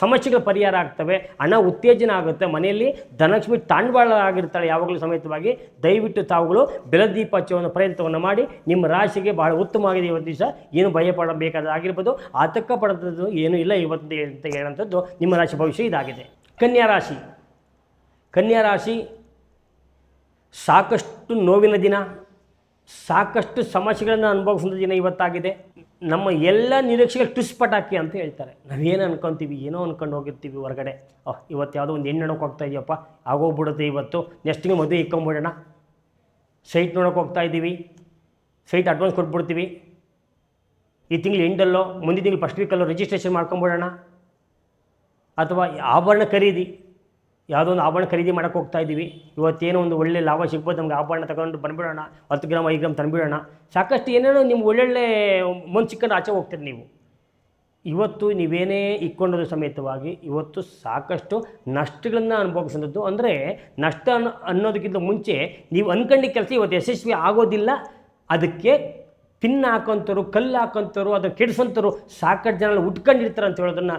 ಸಮಸ್ಯೆಗಳು ಪರಿಹಾರ ಆಗ್ತವೆ. ಹಣ ಉತ್ತೇಜನ ಆಗುತ್ತೆ. ಮನೆಯಲ್ಲಿ ಧನಲಕ್ಷ್ಮಿ ತಾಂಡವಾಳ ಆಗಿರ್ತಾಳೆ ಯಾವಾಗಲೂ ಸಮೇತವಾಗಿ. ದಯವಿಟ್ಟು ತಾವುಗಳು ಬೆಲ್ಲದ ದೀಪ ಹಚ್ಚುವ ಪ್ರಯತ್ನವನ್ನು ಮಾಡಿ. ನಿಮ್ಮ ರಾಶಿಗೆ ಬಹಳ ಉತ್ತಮವಾಗಿದೆ ಇವತ್ತು ದಿವಸ. ಏನು ಭಯ ಪಡಬೇಕಾದಾಗಿರ್ಬೋದು ಆತಂಕ ಪಡೋದು ಏನೂ ಇಲ್ಲ ಇವತ್ತು ಅಂತ ಹೇಳೋಂಥದ್ದು ನಿಮ್ಮ ರಾಶಿ ಭವಿಷ್ಯ ಇದಾಗಿದೆ. ಕನ್ಯಾ ರಾಶಿ. ಕನ್ಯಾ ರಾಶಿ ಸಾಕಷ್ಟು ನೋವಿನ ದಿನ, ಸಾಕಷ್ಟು ಸಮಸ್ಯೆಗಳನ್ನು ಅನುಭವಿಸಿದ ದಿನ ಇವತ್ತಾಗಿದೆ. ನಮ್ಮ ಎಲ್ಲ ನಿರೀಕ್ಷೆಗಳು ಟುಸ್ ಪಟಾಕಿ ಅಂತ ಹೇಳ್ತಾರೆ. ನಾವೇನು ಅನ್ಕೊತೀವಿ, ಏನೋ ಅನ್ಕೊಂಡು ಹೋಗಿರ್ತೀವಿ ಹೊರಗಡೆ. ಓಹ್, ಇವತ್ತು ಯಾವುದೋ ಒಂದು ಹೆಣ್ಣು ನೋಡೋಕೆ ಹೋಗ್ತಾ ಇದೆಯಪ್ಪ, ಆಗೋಗ್ಬಿಡುತ್ತೆ ಇವತ್ತು. ನೆಕ್ಸ್ಟಿಗೆ ಮದುವೆ ಇಕ್ಕೊಂಬಿಡೋಣ. ಸೈಟ್ ನೋಡೋಕೆ ಹೋಗ್ತಾ ಇದ್ದೀವಿ ಸೈಟ್ ಅಡ್ವಾನ್ಸ್ ಕೊಟ್ಬಿಡ್ತೀವಿ. ಈ ತಿಂಗಳು ಎಂಡಲ್ಲೋ, ಮುಂದಿನ ತಿಂಗಳು ಫಸ್ಟ್ ವೀಕಲ್ಲೋ ರಿಜಿಸ್ಟ್ರೇಷನ್ ಮಾಡ್ಕೊಂಬಿಡೋಣ. ಅಥವಾ ಆಭರಣ ಖರೀದಿ. ಯಾವುದೋ ಒಂದು ಆಭರಣ ಖರೀದಿ ಮಾಡೋಕೆ ಹೋಗ್ತಾ ಇದ್ದೀವಿ. ಇವತ್ತೇನೋ ಒಂದು ಒಳ್ಳೆ ಲಾಭ ಸಿಗ್ಬೋದು, ನಮ್ಗೆ ಆಭರಣ ತಗೊಂಡು ಬಂದ್ಬಿಡೋಣ. ಹತ್ತು ಗ್ರಾಮ್ ಐದು ಗ್ರಾಮ್ ತಂದುಬಿಡೋಣ. ಸಾಕಷ್ಟು ಏನೇನೋ ನಿಮ್ಗೆ ಒಳ್ಳೊಳ್ಳೆ ಮನ್ಸು ಸಿಕ್ಕಂಡು ಆಚೆ ಹೋಗ್ತೀರಿ ನೀವು. ಇವತ್ತು ನೀವೇನೇ ಇಕ್ಕೊಂಡೋದು ಸಮೇತವಾಗಿ ಇವತ್ತು ಸಾಕಷ್ಟು ನಷ್ಟಗಳನ್ನು ಅನುಭವಿಸೋದು ಅಂದರೆ ನಷ್ಟ ಅನ್ನೋ ಅನ್ನೋದಕ್ಕಿಂತ ಮುಂಚೆ ನೀವು ಅನ್ಕೊಂಡಿದ್ದ ಕೆಲಸ ಇವತ್ತು ಯಶಸ್ವಿ ಆಗೋದಿಲ್ಲ. ಅದಕ್ಕೆ ಪಿನ್ ಹಾಕೊಂತರು ಕಲ್ಲು ಹಾಕೊಂತರು ಅದು ಕೆಡಿಸೋಂಥರು ಸಾಕಷ್ಟು ಜನ ಉಟ್ಕೊಂಡಿರ್ತಾರೆ ಅಂತ ಹೇಳೋದನ್ನು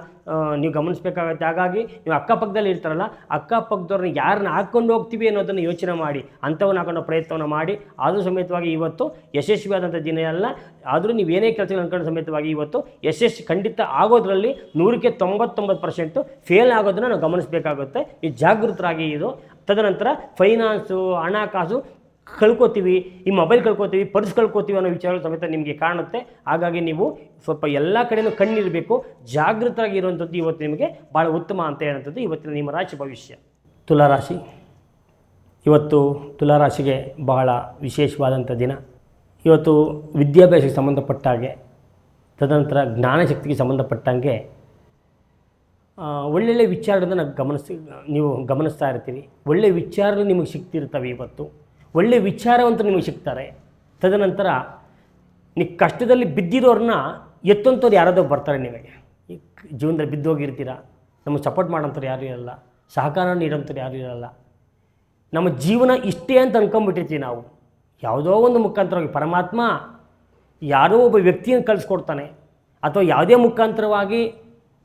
ನೀವು ಗಮನಿಸಬೇಕಾಗತ್ತೆ. ಹಾಗಾಗಿ ನೀವು ಅಕ್ಕಪಕ್ಕದಲ್ಲಿ ಇರ್ತಾರಲ್ಲ, ಅಕ್ಕಪಕ್ಕದವ್ರನ್ನ ಯಾರನ್ನ ಹಾಕ್ಕೊಂಡು ಹೋಗ್ತೀವಿ ಅನ್ನೋದನ್ನು ಯೋಚನೆ ಮಾಡಿ, ಅಂಥವನ್ನ ಹಾಕೊಂಡು ಪ್ರಯತ್ನವನ್ನು ಮಾಡಿ. ಆದರೂ ಸಮೇತವಾಗಿ ಇವತ್ತು ಯಶಸ್ವಿಯಾದಂಥ ದಿನ ಅಲ್ಲ. ಆದರೂ ನೀವು ಏನೇ ಕೆಲಸ ಅನ್ಕೊಂಡು ಸಮೇತವಾಗಿ ಇವತ್ತು ಯಶಸ್ವಿ ಖಂಡಿತ ಆಗೋದ್ರಲ್ಲಿ ನೂರಕ್ಕೆ ತೊಂಬತ್ತೊಂಬತ್ತು ಪರ್ಸೆಂಟು ಫೇಲ್ ಆಗೋದನ್ನು ನಾವು ಗಮನಿಸಬೇಕಾಗುತ್ತೆ. ಈ ಜಾಗೃತರಾಗಿ ಇದು. ತದನಂತರ ಫೈನಾನ್ಸು, ಹಣಕಾಸು ಕಳ್ಕೊತೀವಿ, ಈ ಮೊಬೈಲ್ ಕಳ್ಕೊತೀವಿ ಪರ್ಸ್ ಕಳ್ಕೊತೀವಿ ಅನ್ನೋ ವಿಚಾರ ಸಮೇತ ನಿಮಗೆ ಕಾಣುತ್ತೆ. ಹಾಗಾಗಿ ನೀವು ಸ್ವಲ್ಪ ಎಲ್ಲ ಕಡೆಯೂ ಕಣ್ಣಿರಬೇಕು, ಜಾಗೃತರಾಗಿ ಇರುವಂಥದ್ದು ಇವತ್ತು ನಿಮಗೆ ಭಾಳ ಉತ್ತಮ ಅಂತ ಹೇಳುವಂಥದ್ದು ಇವತ್ತಿನ ನಿಮ್ಮ ರಾಶಿ ಭವಿಷ್ಯ. ತುಲಾರಾಶಿ. ಇವತ್ತು ತುಲಾರಾಶಿಗೆ ಬಹಳ ವಿಶೇಷವಾದಂಥ ದಿನ. ಇವತ್ತು ವಿದ್ಯಾಭ್ಯಾಸಕ್ಕೆ ಸಂಬಂಧಪಟ್ಟ ಹಾಗೆ, ತದನಂತರ ಜ್ಞಾನಶಕ್ತಿಗೆ ಸಂಬಂಧಪಟ್ಟಂಗೆ ಒಳ್ಳೊಳ್ಳೆ ವಿಚಾರಗಳನ್ನು ಗಮನಿಸಿ, ನೀವು ಗಮನಿಸ್ತಾ ಇರ್ತೀರಿ. ಒಳ್ಳೆಯ ವಿಚಾರಗಳು ನಿಮಗೆ ಸಿಗ್ತಿರ್ತವೆ ಇವತ್ತು. ಒಳ್ಳೆಯ ವಿಚಾರವಂತರು ನಿಮಗೆ ಸಿಗ್ತಾರೆ. ತದನಂತರ ನೀ ಕಷ್ಟದಲ್ಲಿ ಬಿದ್ದಿರೋರನ್ನ ಎತ್ತಂಥವ್ರು ಯಾರಾದರೂ ಬರ್ತಾರೆ ನಿಮಗೆ. ಜೀವನದಲ್ಲಿ ಬಿದ್ದೋಗಿರ್ತೀರ ನಮಗೆ ಸಪೋರ್ಟ್ ಮಾಡೋಂಥವ್ರು ಯಾರೂ ಇರಲ್ಲ. ಸಹಕಾರ ನೀಡೋಂಥವ್ರು ಯಾರೂ ಇರಲ್ಲ. ನಮ್ಮ ಜೀವನ ಇಷ್ಟೇ ಅಂತ ಅನ್ಕೊಂಬಿಟ್ಟಿರ್ತೀವಿ ನಾವು. ಯಾವುದೋ ಒಂದು ಮುಖಾಂತರವಾಗಿ ಪರಮಾತ್ಮ ಯಾರೋ ಒಬ್ಬ ವ್ಯಕ್ತಿಯನ್ನು ಕಳಿಸ್ಕೊಡ್ತಾನೆ. ಅಥವಾ ಯಾವುದೇ ಮುಖಾಂತರವಾಗಿ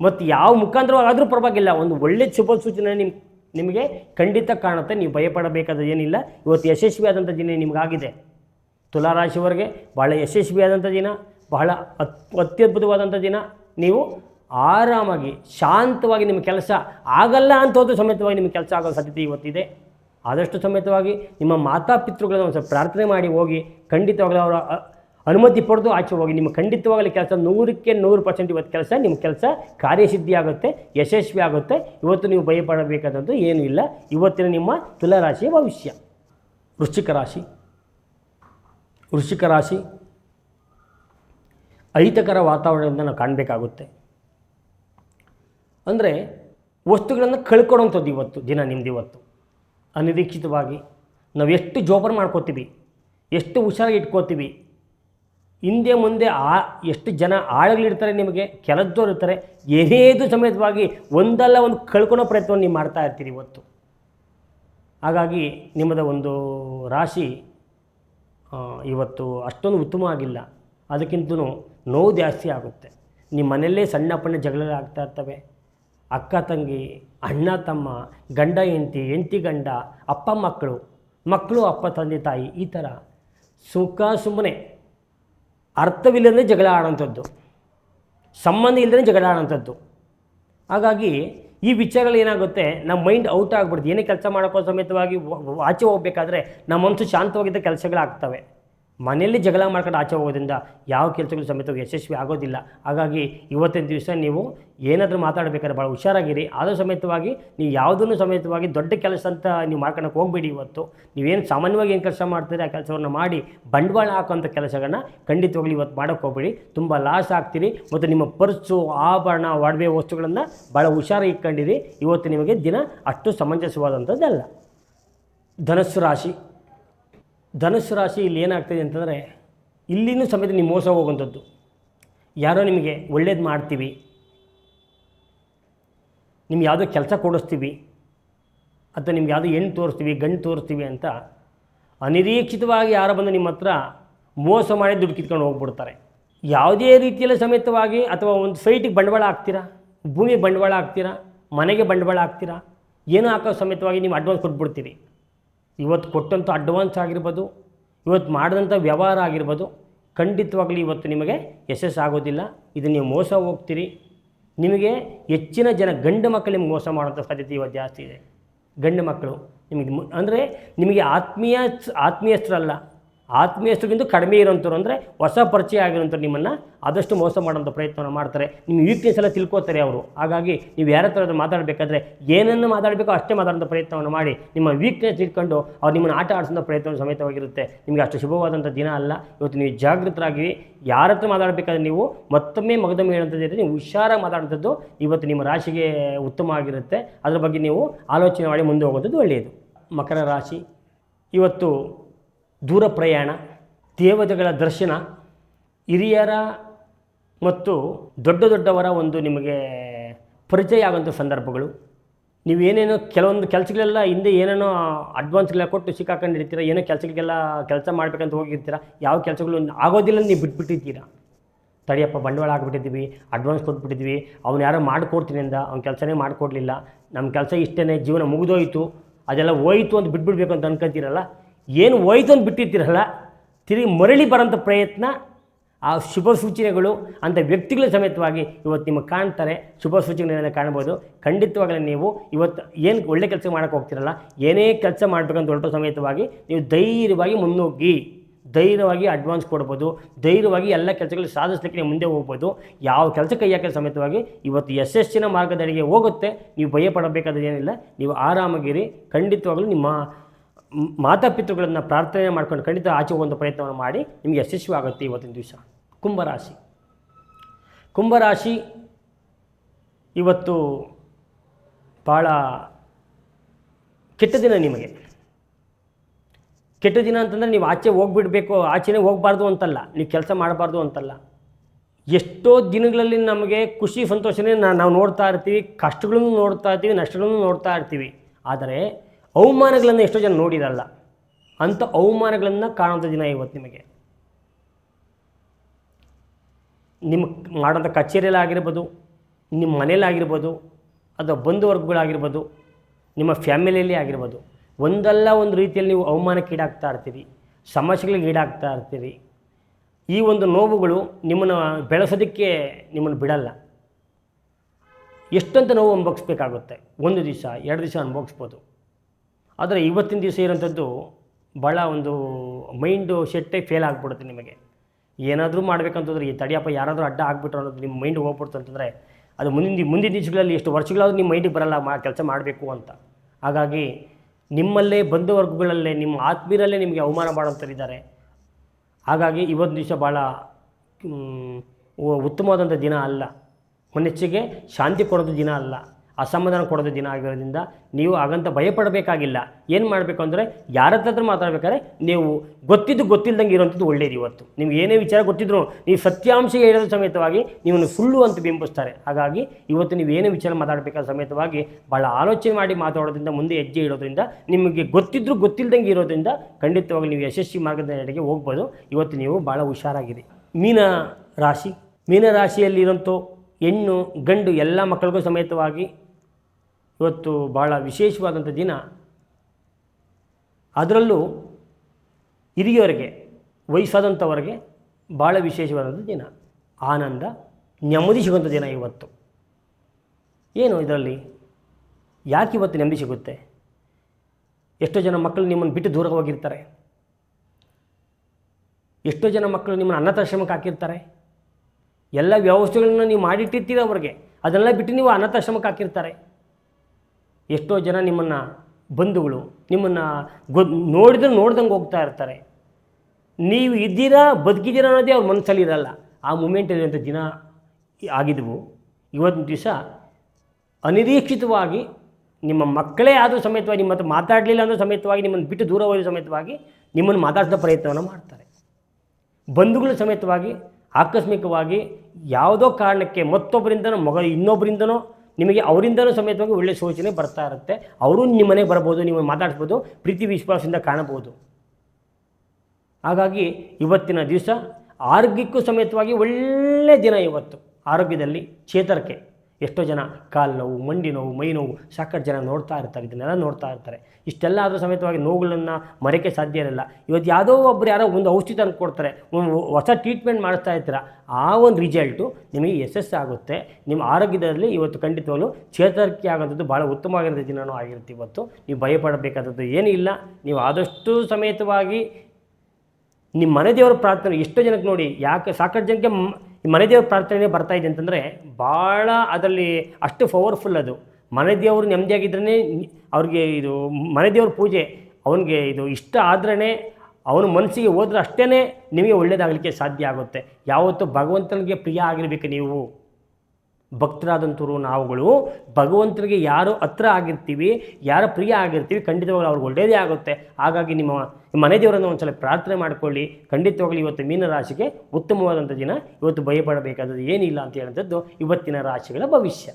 ಮತ್ತು ಯಾವ ಮುಖಾಂತರವಾಗಿ ಆದರೂ ಪರವಾಗಿಲ್ಲ. ಒಂದು ಒಳ್ಳೆಯ ಶುಭ ಸೂಚನೆ ನಿಮ್ಮ ನಿಮಗೆ ಖಂಡಿತ ಕಾಣುತ್ತೆ. ನೀವು ಭಯಪಡಬೇಕಾದ ಏನಿಲ್ಲ. ಇವತ್ತು ಯಶಸ್ವಿಯಾದಂಥ ದಿನ ನಿಮಗಾಗಿದೆ. ತುಲಾರಾಶಿಯವರೆಗೆ ಭಾಳ ಯಶಸ್ವಿಯಾದಂಥ ದಿನ, ಬಹಳ ಅತ್ ಅತ್ಯದ್ಭುತವಾದಂಥ ದಿನ. ನೀವು ಆರಾಮಾಗಿ, ಶಾಂತವಾಗಿ ನಿಮ್ಮ ಕೆಲಸ ಆಗಲ್ಲ ಅಂತ ಹೋದ್ರೂ ಸಮೇತವಾಗಿ ನಿಮ್ಮ ಕೆಲಸ ಆಗೋ ಸಾಧ್ಯತೆ ಇವತ್ತಿದೆ. ಆದಷ್ಟು ಸಮೇತವಾಗಿ ನಿಮ್ಮ ಮಾತಾಪಿತೃಗಳನ್ನು ಒಂದು ಸ್ವಲ್ಪ ಪ್ರಾರ್ಥನೆ ಮಾಡಿ ಹೋಗಿ, ಖಂಡಿತವಾಗಲೂ ಅವರ ಅನುಮತಿ ಪಡೆದು ಆಚೆ ಹೋಗಿ. ನಿಮ್ಮ ಖಂಡಿತವಾಗಲಿ ಕೆಲಸ ನೂರಕ್ಕೆ ನೂರು ಪರ್ಸೆಂಟ್ ಇವತ್ತು ಕೆಲಸ, ನಿಮ್ಮ ಕೆಲಸ ಕಾರ್ಯಸಿದ್ಧಿ ಆಗುತ್ತೆ, ಯಶಸ್ವಿ ಆಗುತ್ತೆ. ಇವತ್ತು ನೀವು ಭಯಪಡಬೇಕಾದದ್ದು ಏನೂ ಇಲ್ಲ. ಇವತ್ತಿನ ನಿಮ್ಮ ತುಲರಾಶಿಯ ಭವಿಷ್ಯ. ವೃಶ್ಚಿಕ ರಾಶಿ. ವೃಶ್ಚಿಕ ರಾಶಿ. ಅಹಿತಕರ ವಾತಾವರಣದಿಂದ ನಾವು ಕಾಣಬೇಕಾಗುತ್ತೆ. ಅಂದರೆ ವಸ್ತುಗಳನ್ನು ಕಳ್ಕೊಡೋಂಥದ್ದು ಇವತ್ತು, ದಿನ ನಿಮ್ಮದು ಇವತ್ತು. ಅನಿರೀಕ್ಷಿತವಾಗಿ ನಾವು ಎಷ್ಟು ಜೋಪಾನ ಮಾಡ್ಕೋತೀವಿ, ಎಷ್ಟು ಹುಷಾರಾಗಿ ಇಟ್ಕೋತೀವಿ ಹಿಂದೆ ಮುಂದೆ ಆ ಎಷ್ಟು ಜನ ಆಳುಗಳಿರ್ತಾರೆ ನಿಮಗೆ, ಕೆಲಸದವ್ರು ಇರ್ತಾರೆ, ಏನೇದು ಸಮೇತವಾಗಿ ಒಂದಲ್ಲ ಒಂದು ಕಳ್ಕೊಳೋ ಪ್ರಯತ್ನವನ್ನು ನೀವು ಮಾಡ್ತಾ ಇರ್ತೀರಿ ಇವತ್ತು. ಹಾಗಾಗಿ ನಿಮ್ಮದ ಒಂದು ರಾಶಿ ಇವತ್ತು ಅಷ್ಟೊಂದು ಉತ್ತಮವಾಗಿಲ್ಲ ಅದಕ್ಕಿಂತಲೂ ನೋವು ಜಾಸ್ತಿ ಆಗುತ್ತೆ. ನಿಮ್ಮ ಮನೆಯಲ್ಲೇ ಸಣ್ಣ ಪಣ್ಣ ಜಗಳ ಆಗ್ತಾ ಇರ್ತವೆ. ಅಕ್ಕ ತಂಗಿ, ಅಣ್ಣ ತಮ್ಮ, ಗಂಡ ಹೆಂಡತಿ ಹೆಂಡತಿ ಗಂಡ, ಅಪ್ಪ ಮಕ್ಕಳು ಮಕ್ಕಳು, ಅಪ್ಪ ತಂದೆ ತಾಯಿ, ಈ ಥರ ಸುಖ ಸುಮ್ಮನೆ ಅರ್ಥವಿಲ್ಲದೆ ಜಗಳ ಆಡೋಂಥದ್ದು. ಸಂಬಂಧ ಇಲ್ಲದೇ ಜಗಳ ಆಡೋಂಥದ್ದು. ಹಾಗಾಗಿ ಈ ವಿಚಾರಗಳು ಏನಾಗುತ್ತೆ, ನಮ್ಮ ಮೈಂಡ್ ಔಟ್ ಆಗ್ಬಿಡ್ದು ಏನೇ ಕೆಲಸ ಮಾಡೋಕ್ಕೋ ಸಮೇತವಾಗಿ ಆಚೆ ಹೋಗ್ಬೇಕಾದ್ರೆ ನಮ್ಮ ಮನಸ್ಸು ಶಾಂತವಾಗಿದ್ದ ಕೆಲಸಗಳಾಗ್ತವೆ. ಮನೆಯಲ್ಲಿ ಜಗಳ ಮಾಡ್ಕೊಂಡು ಆಚೆ ಹೋಗೋದ್ರಿಂದ ಯಾವ ಕೆಲಸಗಳು ಸಮೇತ ಯಶಸ್ವಿ ಆಗೋದಿಲ್ಲ. ಹಾಗಾಗಿ ಇವತ್ತಿನ ದಿವಸ ನೀವು ಏನಾದರೂ ಮಾತಾಡಬೇಕಾದ್ರೆ ಭಾಳ ಹುಷಾರಾಗಿರಿ. ಆದರೂ ಸಮೇತವಾಗಿ ನೀವು ಯಾವುದನ್ನು ಸಮೇತವಾಗಿ ದೊಡ್ಡ ಕೆಲಸ ಅಂತ ನೀವು ಮಾಡ್ಕೊಳಕ್ಕೆ ಹೋಗಬೇಡಿ ಇವತ್ತು. ನೀವೇನು ಸಾಮಾನ್ಯವಾಗಿ ಏನು ಕೆಲಸ ಮಾಡ್ತೀರಿ, ಆ ಕೆಲಸವನ್ನು ಮಾಡಿ ಬಂಡವಾಳ ಹಾಕೋಂಥ ಕೆಲಸಗಳನ್ನ ಖಂಡಿತವಾಗ್ಲೂ ಇವತ್ತು ಮಾಡೋಕ್ಕೆ ಹೋಗಬೇಡಿ. ತುಂಬ ಲಾಸ್ ಆಗ್ತೀರಿ ಮತ್ತು ನಿಮ್ಮ ಪರ್ಸು, ಆಭರಣ, ಒಡವೆ ವಸ್ತುಗಳನ್ನು ಭಾಳ ಹುಷಾರಾಗಿ ಇಟ್ಕೊಂಡಿರಿ. ಇವತ್ತು ನಿಮಗೆ ದಿನ ಅಷ್ಟು ಸಮಂಜಸವಾದಂಥದ್ದಲ್ಲ. ಧನಸ್ಸು ರಾಶಿ. ಧನುಸ್ಸು ರಾಶಿ ಇಲ್ಲಿ ಏನಾಗ್ತದೆ ಅಂತಂದರೆ ಇಲ್ಲಿನೂ ಸಮೇತ ನೀವು ಮೋಸ ಹೋಗುವಂಥದ್ದು. ಯಾರೋ ನಿಮಗೆ ಒಳ್ಳೇದು ಮಾಡ್ತೀವಿ. ನಿಮ್ಗೆ ಯಾವುದೋ ಕೆಲಸ ಕೊಡಿಸ್ತೀವಿ. ಅಥವಾ ನಿಮ್ಗೆ ಯಾವುದೋ ಹೆಣ್ಣು ತೋರಿಸ್ತೀವಿ, ಗಂಡು ತೋರಿಸ್ತೀವಿ ಅಂತ ಅನಿರೀಕ್ಷಿತವಾಗಿ ಯಾರೋ ಬಂದು ನಿಮ್ಮ ಹತ್ರ ಮೋಸ ಮಾಡಿ ದುಡ್ಡು ಕಿತ್ಕೊಂಡು ಹೋಗ್ಬಿಡ್ತಾರೆ. ಯಾವುದೇ ರೀತಿಯಲ್ಲಿ ಸಮೇತವಾಗಿ ಅಥವಾ ಒಂದು ಸೈಟಿಗೆ ಬಂಡವಾಳ ಹಾಕ್ತೀರಾ? ಭೂಮಿಗೆ ಬಂಡವಾಳ ಹಾಕ್ತೀರಾ? ಮನೆಗೆ ಬಂಡವಾಳ ಹಾಕ್ತೀರಾ? ಏನು ಹಾಕೋ ಸಮೇತವಾಗಿ ನೀವು ಅಡ್ವಾನ್ಸ್ ಕೊಟ್ಬಿಡ್ತೀರಿ. ಇವತ್ತು ಕೊಟ್ಟಂಥ ಅಡ್ವಾನ್ಸ್ ಆಗಿರ್ಬೋದು, ಇವತ್ತು ಮಾಡಿದಂಥ ವ್ಯವಹಾರ ಆಗಿರ್ಬೋದು, ಖಂಡಿತವಾಗ್ಲೂ ಇವತ್ತು ನಿಮಗೆ ಯಶಸ್ ಆಗೋದಿಲ್ಲ. ಇದು ನೀವು ಮೋಸ ಹೋಗ್ತೀರಿ. ನಿಮಗೆ ಹೆಚ್ಚಿನ ಜನ ಗಂಡು ಮಕ್ಕಳು ನಿಮ್ಗೆ ಮೋಸ ಮಾಡೋಂಥ ಸಾಧ್ಯತೆ ಇವತ್ತು ಜಾಸ್ತಿ ಇದೆ. ಗಂಡು ಮಕ್ಕಳು ನಿಮಗೆ ಅಂದರೆ ನಿಮಗೆ ಆತ್ಮೀಯ ಆತ್ಮೀಯಸ್ಥರಲ್ಲ. ಆತ್ಮೀಯಸ್ಥರಿಗಿಂತ ಕಡಿಮೆ ಇರೋಂಥವ್ರು ಅಂದರೆ ಹೊಸ ಪರಿಚಯ ಆಗಿರೋಂಥವ್ರು ನಿಮ್ಮನ್ನು ಆದಷ್ಟು ಮೋಸ ಮಾಡೋಂಥ ಪ್ರಯತ್ನವನ್ನು ಮಾಡ್ತಾರೆ. ನಿಮ್ಮ ವೀಕ್ನೆಸ್ ಎಲ್ಲ ತಿಳ್ಕೊತಾರೆ ಅವರು. ಹಾಗಾಗಿ ನೀವು ಯಾರ ಹತ್ರ ಮಾತಾಡಬೇಕಾದ್ರೆ ಏನನ್ನು ಮಾತಾಡಬೇಕೋ ಅಷ್ಟೇ ಮಾತಾಡೋಂಥ ಪ್ರಯತ್ನವನ್ನು ಮಾಡಿ, ನಿಮ್ಮ ವೀಕ್ನೆಸ್ ಇಟ್ಕೊಂಡು ಅವ್ರು ನಿಮ್ಮನ್ನು ಆಟ ಆಡಿಸೋಂಥ ಪ್ರಯತ್ನ ಸಮೇತವಾಗಿರುತ್ತೆ. ನಿಮಗೆ ಅಷ್ಟು ಶುಭವಾದಂಥ ದಿನ ಅಲ್ಲ. ಇವತ್ತು ನೀವು ಜಾಗೃತರಾಗಿ ಯಾರ ಹತ್ರ ಮಾತಾಡಬೇಕಾದ್ರೆ ನೀವು ಮತ್ತೊಮ್ಮೆ ಮಗದೊಮ್ಮೆ ಹೇಳೋಂಥದ್ದು ನೀವು ಹುಷಾರಾಗಿ ಮಾತಾಡೋಂಥದ್ದು ಇವತ್ತು ನಿಮ್ಮ ರಾಶಿಗೆ ಉತ್ತಮ ಆಗಿರುತ್ತೆ. ಅದರ ಬಗ್ಗೆ ನೀವು ಆಲೋಚನೆ ಮಾಡಿ ಮುಂದೆ ಹೋಗೋದು ಒಳ್ಳೆಯದು. ಮಕರ ರಾಶಿ, ಇವತ್ತು ದೂರ ಪ್ರಯಾಣ, ದೇವತೆಗಳ ದರ್ಶನ, ಹಿರಿಯರ ಮತ್ತು ದೊಡ್ಡ ದೊಡ್ಡವರ ಒಂದು ನಿಮಗೆ ಪರಿಚಯ ಆಗೋಂಥ ಸಂದರ್ಭಗಳು. ನೀವೇನೇನೋ ಕೆಲವೊಂದು ಕೆಲಸಗಳೆಲ್ಲ ಹಿಂದೆ ಏನೇನೋ ಅಡ್ವಾನ್ಸ್ಗಳೆಲ್ಲ ಕೊಟ್ಟು ಸಿಕ್ಕಾಕೊಂಡಿರ್ತೀರ, ಏನೋ ಕೆಲಸಗಳಿಗೆಲ್ಲ ಕೆಲಸ ಮಾಡ್ಬೇಕಂತ ಹೋಗಿರ್ತೀರ, ಯಾವ ಕೆಲಸಗಳು ಆಗೋದಿಲ್ಲ ನೀವು ಬಿಟ್ಬಿಟ್ಟಿರ್ತೀರ ತಡಿಯಪ್ಪ, ಬಂಡವಾಳ ಹಾಕ್ಬಿಟ್ಟಿದ್ವಿ ಅಡ್ವಾನ್ಸ್ ಕೊಟ್ಬಿಟ್ಟಿದ್ವಿ ಅವ್ನು ಯಾರೋ ಮಾಡಿಕೊಡ್ತೀನಿ ಅಂದ, ಅವ್ನ ಕೆಲಸನೇ ಮಾಡಿಕೊಡ್ಲಿಲ್ಲ ನಮ್ಮ ಕೆಲಸ ಇಷ್ಟೇ ಜೀವನ ಮುಗಿದೋಯ್ತು, ಅದೆಲ್ಲ ಹೋಯಿತು ಅಂತ ಬಿಟ್ಬಿಡ್ಬೇಕು ಅಂತ ಅನ್ಕೊತೀರಲ್ಲ. ಏನು ಹೋಯ್ತು ಬಿಟ್ಟಿರ್ತಿರಲ್ಲ ತಿರುಗಿ ಮರಳಿ ಬರೋಂಥ ಪ್ರಯತ್ನ, ಆ ಶುಭ ಸೂಚನೆಗಳು ಅಂಥ ವ್ಯಕ್ತಿಗಳ ಸಮೇತವಾಗಿ ಇವತ್ತು ನಿಮಗೆ ಕಾಣ್ತಾರೆ. ಶುಭ ಸೂಚನೆಗಳನ್ನ ಕಾಣ್ಬೋದು. ಖಂಡಿತವಾಗಲೇ ನೀವು ಇವತ್ತು ಏನು ಒಳ್ಳೆ ಕೆಲಸ ಮಾಡೋಕ್ಕೆ ಹೋಗ್ತಿರಲ್ಲ, ಏನೇ ಕೆಲಸ ಮಾಡಬೇಕಂತ ಹೊರಟೋ ಸಮೇತವಾಗಿ ನೀವು ಧೈರ್ಯವಾಗಿ ಮುನ್ನುಗ್ಗಿ ಧೈರ್ಯವಾಗಿ ಅಡ್ವಾನ್ಸ್ ಕೊಡ್ಬೋದು, ಧೈರ್ಯವಾಗಿ ಎಲ್ಲ ಕೆಲಸಗಳು ಸಾಧಿಸ್ಲಿಕ್ಕೆ ನೀವು ಮುಂದೆ ಹೋಗ್ಬೋದು. ಯಾವ ಕೆಲಸ ಕೈ ಹಾಕೋ ಸಮೇತವಾಗಿ ಇವತ್ತು ಯಶಸ್ಸಿನ ಮಾರ್ಗದಡಿಗೆ ಹೋಗುತ್ತೆ. ನೀವು ಭಯ ಪಡಬೇಕಾದ ಏನಿಲ್ಲ, ನೀವು ಆರಾಮಾಗಿರಿ. ಖಂಡಿತವಾಗಲೂ ನಿಮ್ಮ ಮಾತಾಪಿತೃಗಳನ್ನು ಪ್ರಾರ್ಥನೆ ಮಾಡ್ಕೊಂಡು ಖಂಡಿತ ಆಚೆ ಒಂದು ಪ್ರಯತ್ನವನ್ನು ಮಾಡಿ ನಿಮಗೆ ಯಶಸ್ವಿ ಆಗುತ್ತೆ ಇವತ್ತಿನ ದಿವಸ. ಕುಂಭರಾಶಿ. ಕುಂಭರಾಶಿ ಇವತ್ತು ಭಾಳ ಕೆಟ್ಟ ದಿನ ನಿಮಗೆ. ಕೆಟ್ಟ ದಿನ ಅಂತಂದರೆ ನೀವು ಆಚೆ ಹೋಗ್ಬಿಡ್ಬೇಕು, ಆಚೆನೇ ಹೋಗಬಾರ್ದು ಅಂತಲ್ಲ, ನೀವು ಕೆಲಸ ಮಾಡಬಾರ್ದು ಅಂತಲ್ಲ. ಎಷ್ಟೋ ದಿನಗಳಲ್ಲಿ ನಮಗೆ ಖುಷಿ, ಸಂತೋಷನೇ ನಾವು ನೋಡ್ತಾ ಇರ್ತೀವಿ, ಕಷ್ಟಗಳನ್ನು ನೋಡ್ತಾ ಇರ್ತೀವಿ, ನಷ್ಟಗಳನ್ನು ನೋಡ್ತಾ ಇರ್ತೀವಿ. ಆದರೆ ಅವಮಾನಗಳನ್ನು ಎಷ್ಟೋ ಜನ ನೋಡಿರಲ್ಲ. ಅಂಥ ಅವಮಾನಗಳನ್ನು ಕಾಣುವಂಥ ದಿನ ಇವತ್ತು ನಿಮಗೆ. ನಿಮ್ಮ ಮಾಡೋಂಥ ಕಚೇರಿಯಲ್ಲಾಗಿರ್ಬೋದು, ನಿಮ್ಮ ಮನೇಲಿ ಆಗಿರ್ಬೋದು ಅಥವಾ ಬಂಧುವರ್ಗಗಳಾಗಿರ್ಬೋದು, ನಿಮ್ಮ ಫ್ಯಾಮಿಲಿಯಲ್ಲಿ ಆಗಿರ್ಬೋದು, ಒಂದಲ್ಲ ಒಂದು ರೀತಿಯಲ್ಲಿ ನೀವು ಅವಮಾನಕ್ಕೆ ಈಡಾಗ್ತಾ ಇರ್ತೀರಿ, ಸಮಸ್ಯೆಗಳಿಗೆ ಈಡಾಗ್ತಾ ಇರ್ತೀರಿ. ಈ ಒಂದು ನೋವುಗಳು ನಿಮ್ಮನ್ನು ಬೆಳೆಸೋದಕ್ಕೆ ನಿಮ್ಮನ್ನು ಬಿಡಲ್ಲ. ಎಷ್ಟಂತ ನೋವು ಅನುಭವಿಸ್ಬೇಕಾಗುತ್ತೆ? ಒಂದು ದಿವಸ, ಎರಡು ದಿವಸ ಅನುಭವಿಸ್ಬೋದು. ಆದರೆ ಇವತ್ತಿನ ದಿವಸ ಇರೋಂಥದ್ದು ಭಾಳ ಒಂದು ಮೈಂಡು ಶೆಟ್ಟೆ ಫೇಲ್ ಆಗಿಬಿಡುತ್ತೆ ನಿಮಗೆ. ಏನಾದರೂ ಮಾಡಬೇಕಂತಂದ್ರೆ ಈ ತಡಿಯಪ್ಪ ಯಾರಾದರೂ ಅಡ್ಡ ಆಗ್ಬಿಟ್ರು ಅನ್ನೋದು ನಿಮ್ಮ ಮೈಂಡ್ ಹೋಗ್ಬಿಡ್ತು ಅಂತಂದರೆ ಅದು ಮುಂದಿನ ಮುಂದಿನ ದಿವಸಗಳಲ್ಲಿ ಎಷ್ಟು ವರ್ಷಗಳಾದರೂ ನಿಮ್ಮ ಮೈಂಡಿಗೆ ಬರಲ್ಲ ಮಾ ಕೆಲಸ ಮಾಡಬೇಕು ಅಂತ. ಹಾಗಾಗಿ ನಿಮ್ಮಲ್ಲೇ ಬಂಧುವರ್ಗಗಳಲ್ಲೇ ನಿಮ್ಮ ಆತ್ಮೀಯರಲ್ಲೇ ನಿಮಗೆ ಅವಮಾನ ಮಾಡೋಂಥರಿದ್ದಾರೆ ಹಾಗಾಗಿ ಇವತ್ತು ದಿವಸ ಭಾಳ ಉತ್ತಮವಾದಂಥ ದಿನ ಅಲ್ಲ. ಮನೆಚ್ಚಿಗೆ ಶಾಂತಿ ಕೊಡೋದು ದಿನ ಅಲ್ಲ. ಅಸಮಾಧಾನ ಕೊಡೋದು ದಿನ ಆಗಿರೋದ್ರಿಂದ ನೀವು ಹಾಗಂತ ಭಯಪಡಬೇಕಾಗಿಲ್ಲ. ಏನು ಮಾಡಬೇಕು ಅಂದರೆ ಯಾರ ಹತ್ರ ಮಾತಾಡ್ಬೇಕಾದ್ರೆ ನೀವು ಗೊತ್ತಿದ್ದು ಗೊತ್ತಿಲ್ಲದಂಗೆ ಇರೋಂಥದ್ದು ಒಳ್ಳೇದು ಇವತ್ತು. ನಿಮ್ಗೆ ಏನೇ ವಿಚಾರ ಗೊತ್ತಿದ್ರು ನೀವು ಸತ್ಯಾಂಶ ಹೇಳೋದ್ರ ಸಮೇತವಾಗಿ ನಿಮ್ಮನ್ನು ಸುಳ್ಳು ಅಂತ ಬಿಂಬಿಸ್ತಾರೆ. ಹಾಗಾಗಿ ಇವತ್ತು ನೀವು ಏನೇ ವಿಚಾರ ಮಾತಾಡಬೇಕಾದ ಸಮೇತವಾಗಿ ಭಾಳ ಆಲೋಚನೆ ಮಾಡಿ ಮಾತಾಡೋದ್ರಿಂದ ಮುಂದೆ ಹೆಜ್ಜೆ ಇಡೋದ್ರಿಂದ ನಿಮಗೆ ಗೊತ್ತಿದ್ದರೂ ಗೊತ್ತಿಲ್ಲದಂಗೆ ಇರೋದ್ರಿಂದ ಖಂಡಿತವಾಗಿ ನೀವು ಯಶಸ್ವಿ ಮಾರ್ಗದ ನಡೆಗೆ ಹೋಗ್ಬೋದು. ಇವತ್ತು ನೀವು ಭಾಳ ಹುಷಾರಾಗಿದೆ ಮೀನ ರಾಶಿ. ಮೀನ ರಾಶಿಯಲ್ಲಿರೋಂಥ ಹೆಣ್ಣು ಗಂಡು ಎಲ್ಲ ಮಕ್ಕಳಿಗೂ ಸಮೇತವಾಗಿ ಇವತ್ತು ಭಾಳ ವಿಶೇಷವಾದಂಥ ದಿನ. ಅದರಲ್ಲೂ ಹಿರಿಯವರಿಗೆ ವಯಸ್ಸಾದಂಥವರಿಗೆ ಭಾಳ ವಿಶೇಷವಾದಂಥ ದಿನ. ಆನಂದ, ನೆಮ್ಮದಿ ಸಿಗುವಂಥ ದಿನ ಇವತ್ತು. ಏನು ಇದರಲ್ಲಿ? ಯಾಕೆ ಇವತ್ತು ನೆಮ್ಮದಿ ಸಿಗುತ್ತೆ? ಎಷ್ಟೋ ಜನ ಮಕ್ಕಳು ನಿಮ್ಮನ್ನು ಬಿಟ್ಟು ದೂರ ಹೋಗಿರ್ತಾರೆ. ಎಷ್ಟೋ ಜನ ಮಕ್ಕಳು ನಿಮ್ಮನ್ನು ಅನಾಥಾಶ್ರಮಕ್ಕೆ ಹಾಕಿರ್ತಾರೆ. ಎಲ್ಲ ವ್ಯವಸ್ಥೆಗಳನ್ನು ನೀವು ಮಾಡಿಟ್ಟಿರ್ತೀರ ಅವ್ರಿಗೆ. ಅದನ್ನೆಲ್ಲ ಬಿಟ್ಟು ನೀವು ಅನಾಥಾಶ್ರಮಕ್ಕೆ ಹಾಕಿರ್ತಾರೆ. ಎಷ್ಟೋ ಜನ ನಿಮ್ಮನ್ನು ಬಂಧುಗಳು, ನಿಮ್ಮನ್ನು ಗೊ, ನೋಡಿದ್ರೆ ನೋಡ್ದಂಗೆ ಹೋಗ್ತಾ ಇರ್ತಾರೆ. ನೀವು ಇದ್ದೀರಾ, ಬದುಕಿದ್ದೀರಾ ಅನ್ನೋದೇ ಅವ್ರ ಮನಸ್ಸಲ್ಲಿ ಇರಲ್ಲ. ಆ ಮೂಮೆಂಟ್ ಇರುವಂಥ ದಿನ ಆಗಿದ್ವು. ಇವತ್ತಿನ ದಿವಸ ಅನಿರೀಕ್ಷಿತವಾಗಿ ನಿಮ್ಮ ಮಕ್ಕಳೇ ಆದರೂ ಸಮೇತವಾಗಿ ನಿಮ್ಮ ಹತ್ರ ಮಾತಾಡಲಿಲ್ಲ ಅಂದರೂ ಸಮೇತವಾಗಿ ನಿಮ್ಮನ್ನು ಬಿಟ್ಟು ದೂರ ಹೋದ ಸಮೇತವಾಗಿ ನಿಮ್ಮನ್ನು ಮಾತಾಡಿದ ಪ್ರಯತ್ನವನ್ನು ಮಾಡ್ತಾರೆ. ಬಂಧುಗಳ ಸಮೇತವಾಗಿ ಆಕಸ್ಮಿಕವಾಗಿ ಯಾವುದೋ ಕಾರಣಕ್ಕೆ ಮತ್ತೊಬ್ಬರಿಂದನೋ, ಮಗ ಇನ್ನೊಬ್ಬರಿಂದನೋ ನಿಮಗೆ ಅವರಿಂದಲೂ ಸಮೇತವಾಗಿ ಒಳ್ಳೆಯ ಸೂಚನೆ ಬರ್ತಾ ಇರುತ್ತೆ. ಅವರು ನಿಮ್ಮ ಮನೆಗೆ ಬರ್ಬೋದು, ನೀವು ಮಾತಾಡಿಸ್ಬೋದು, ಪ್ರೀತಿ ವಿಶ್ವಾಸದಿಂದ ಕಾಣಬಹುದು. ಹಾಗಾಗಿ ಇವತ್ತಿನ ದಿವಸ ಆರೋಗ್ಯಕ್ಕೂ ಸಮೇತವಾಗಿ ಒಳ್ಳೆಯ ದಿನ ಇವತ್ತು, ಆರೋಗ್ಯದಲ್ಲಿ, ಚೇತರಿಕೆ. ಎಷ್ಟೋ ಜನ ಕಾಲು ನೋವು, ಮಂಡಿ ನೋವು, ಮೈ ನೋವು ಸಾಕಷ್ಟು ಜನ ನೋಡ್ತಾ ಇರ್ತಾರೆ, ಇದನ್ನೆಲ್ಲ ನೋಡ್ತಾ ಇರ್ತಾರೆ. ಇಷ್ಟೆಲ್ಲ ಆದರೂ ಸಮೇತವಾಗಿ ನೋವುಗಳನ್ನು ಮರೆಯೋಕ್ಕೆ ಸಾಧ್ಯ ಇರಲ್ಲ. ಇವತ್ತು ಯಾವುದೋ ಒಬ್ಬರು ಯಾರೋ ಒಂದು ಔಷಧಿ ತಂದು ಕೊಡ್ತಾರೆ ಹೊಸ ಟ್ರೀಟ್ಮೆಂಟ್ ಮಾಡಿಸ್ತಾ ಇರ್ತೀರ, ಆ ಒಂದು ರಿಸಲ್ಟು ನಿಮಗೆ ಯಶಸ್ಸು ಆಗುತ್ತೆ. ನಿಮ್ಮ ಆರೋಗ್ಯದಲ್ಲಿ ಇವತ್ತು ಖಂಡಿತವಾಗ್ಲೂ ಚೇತರಿಕೆ ಆಗೋಂಥದ್ದು ಭಾಳ ಉತ್ತಮವಾಗಿರೋ ದಿನವೂ ಆಗಿರುತ್ತೆ ಇವತ್ತು. ನೀವು ಭಯಪಡಬೇಕಾದದ್ದು ಏನೂ ಇಲ್ಲ. ನೀವು ಆದಷ್ಟು ಸಮೇತವಾಗಿ ನಿಮ್ಮ ಮನೆ ದೇವರ ಪ್ರಾರ್ಥನೆ ಎಷ್ಟೋ ಜನಕ್ಕೆ ನೋಡಿ, ಯಾಕೆ ಸಾಕಷ್ಟು ಜನಕ್ಕೆ ಈ ಮನೆ ದೇವ್ರ ಪ್ರಾರ್ಥನೆ ಬರ್ತಾ ಇದೆ ಅಂತಂದರೆ ಭಾಳ ಅದರಲ್ಲಿ ಅಷ್ಟು ಪವರ್ಫುಲ್ ಅದು. ಮನೆ ದೇವರು ನೆಮ್ಮದಿಯಾಗಿದ್ರೇ ಅವ್ರಿಗೆ ಇದು ಮನೆ ದೇವ್ರ ಪೂಜೆ ಅವನಿಗೆ ಇದು ಇಷ್ಟ ಆದ್ರೇ ಅವನ ಮನಸ್ಸಿಗೆ ಹೋದ್ರೆ ಅಷ್ಟೇ ನಿಮಗೆ ಒಳ್ಳೆಯದಾಗಲಿಕ್ಕೆ ಸಾಧ್ಯ ಆಗುತ್ತೆ. ಯಾವತ್ತೂ ಭಗವಂತನಿಗೆ ಪ್ರಿಯ ಆಗಿರಬೇಕು ನೀವು. ಭಕ್ತರಾದಂಥವ್ರು ನಾವುಗಳು ಭಗವಂತನಿಗೆ ಯಾರು ಹತ್ರ ಆಗಿರ್ತೀವಿ, ಯಾರು ಪ್ರಿಯ ಆಗಿರ್ತೀವಿ, ಖಂಡಿತವಾಗ್ಲೂ ಅವ್ರಿಗೆ ಒಳ್ಳೆಯದೇ ಆಗುತ್ತೆ. ಹಾಗಾಗಿ ನಿಮ್ಮ ನಿಮ್ಮ ಮನೆ ದೇವರನ್ನು ಒಂದ್ಸಲ ಪ್ರಾರ್ಥನೆ ಮಾಡಿಕೊಳ್ಳಿ. ಖಂಡಿತವಾಗಲಿ ಇವತ್ತು ಮೀನ ರಾಶಿಗೆ ಉತ್ತಮವಾದಂಥ ದಿನ. ಇವತ್ತು ಭಯಪಡಬೇಕಾದದ್ದು ಏನಿಲ್ಲ ಅಂತ ಹೇಳುವಂಥದ್ದು ಇವತ್ತಿನ ರಾಶಿಗಳ ಭವಿಷ್ಯ.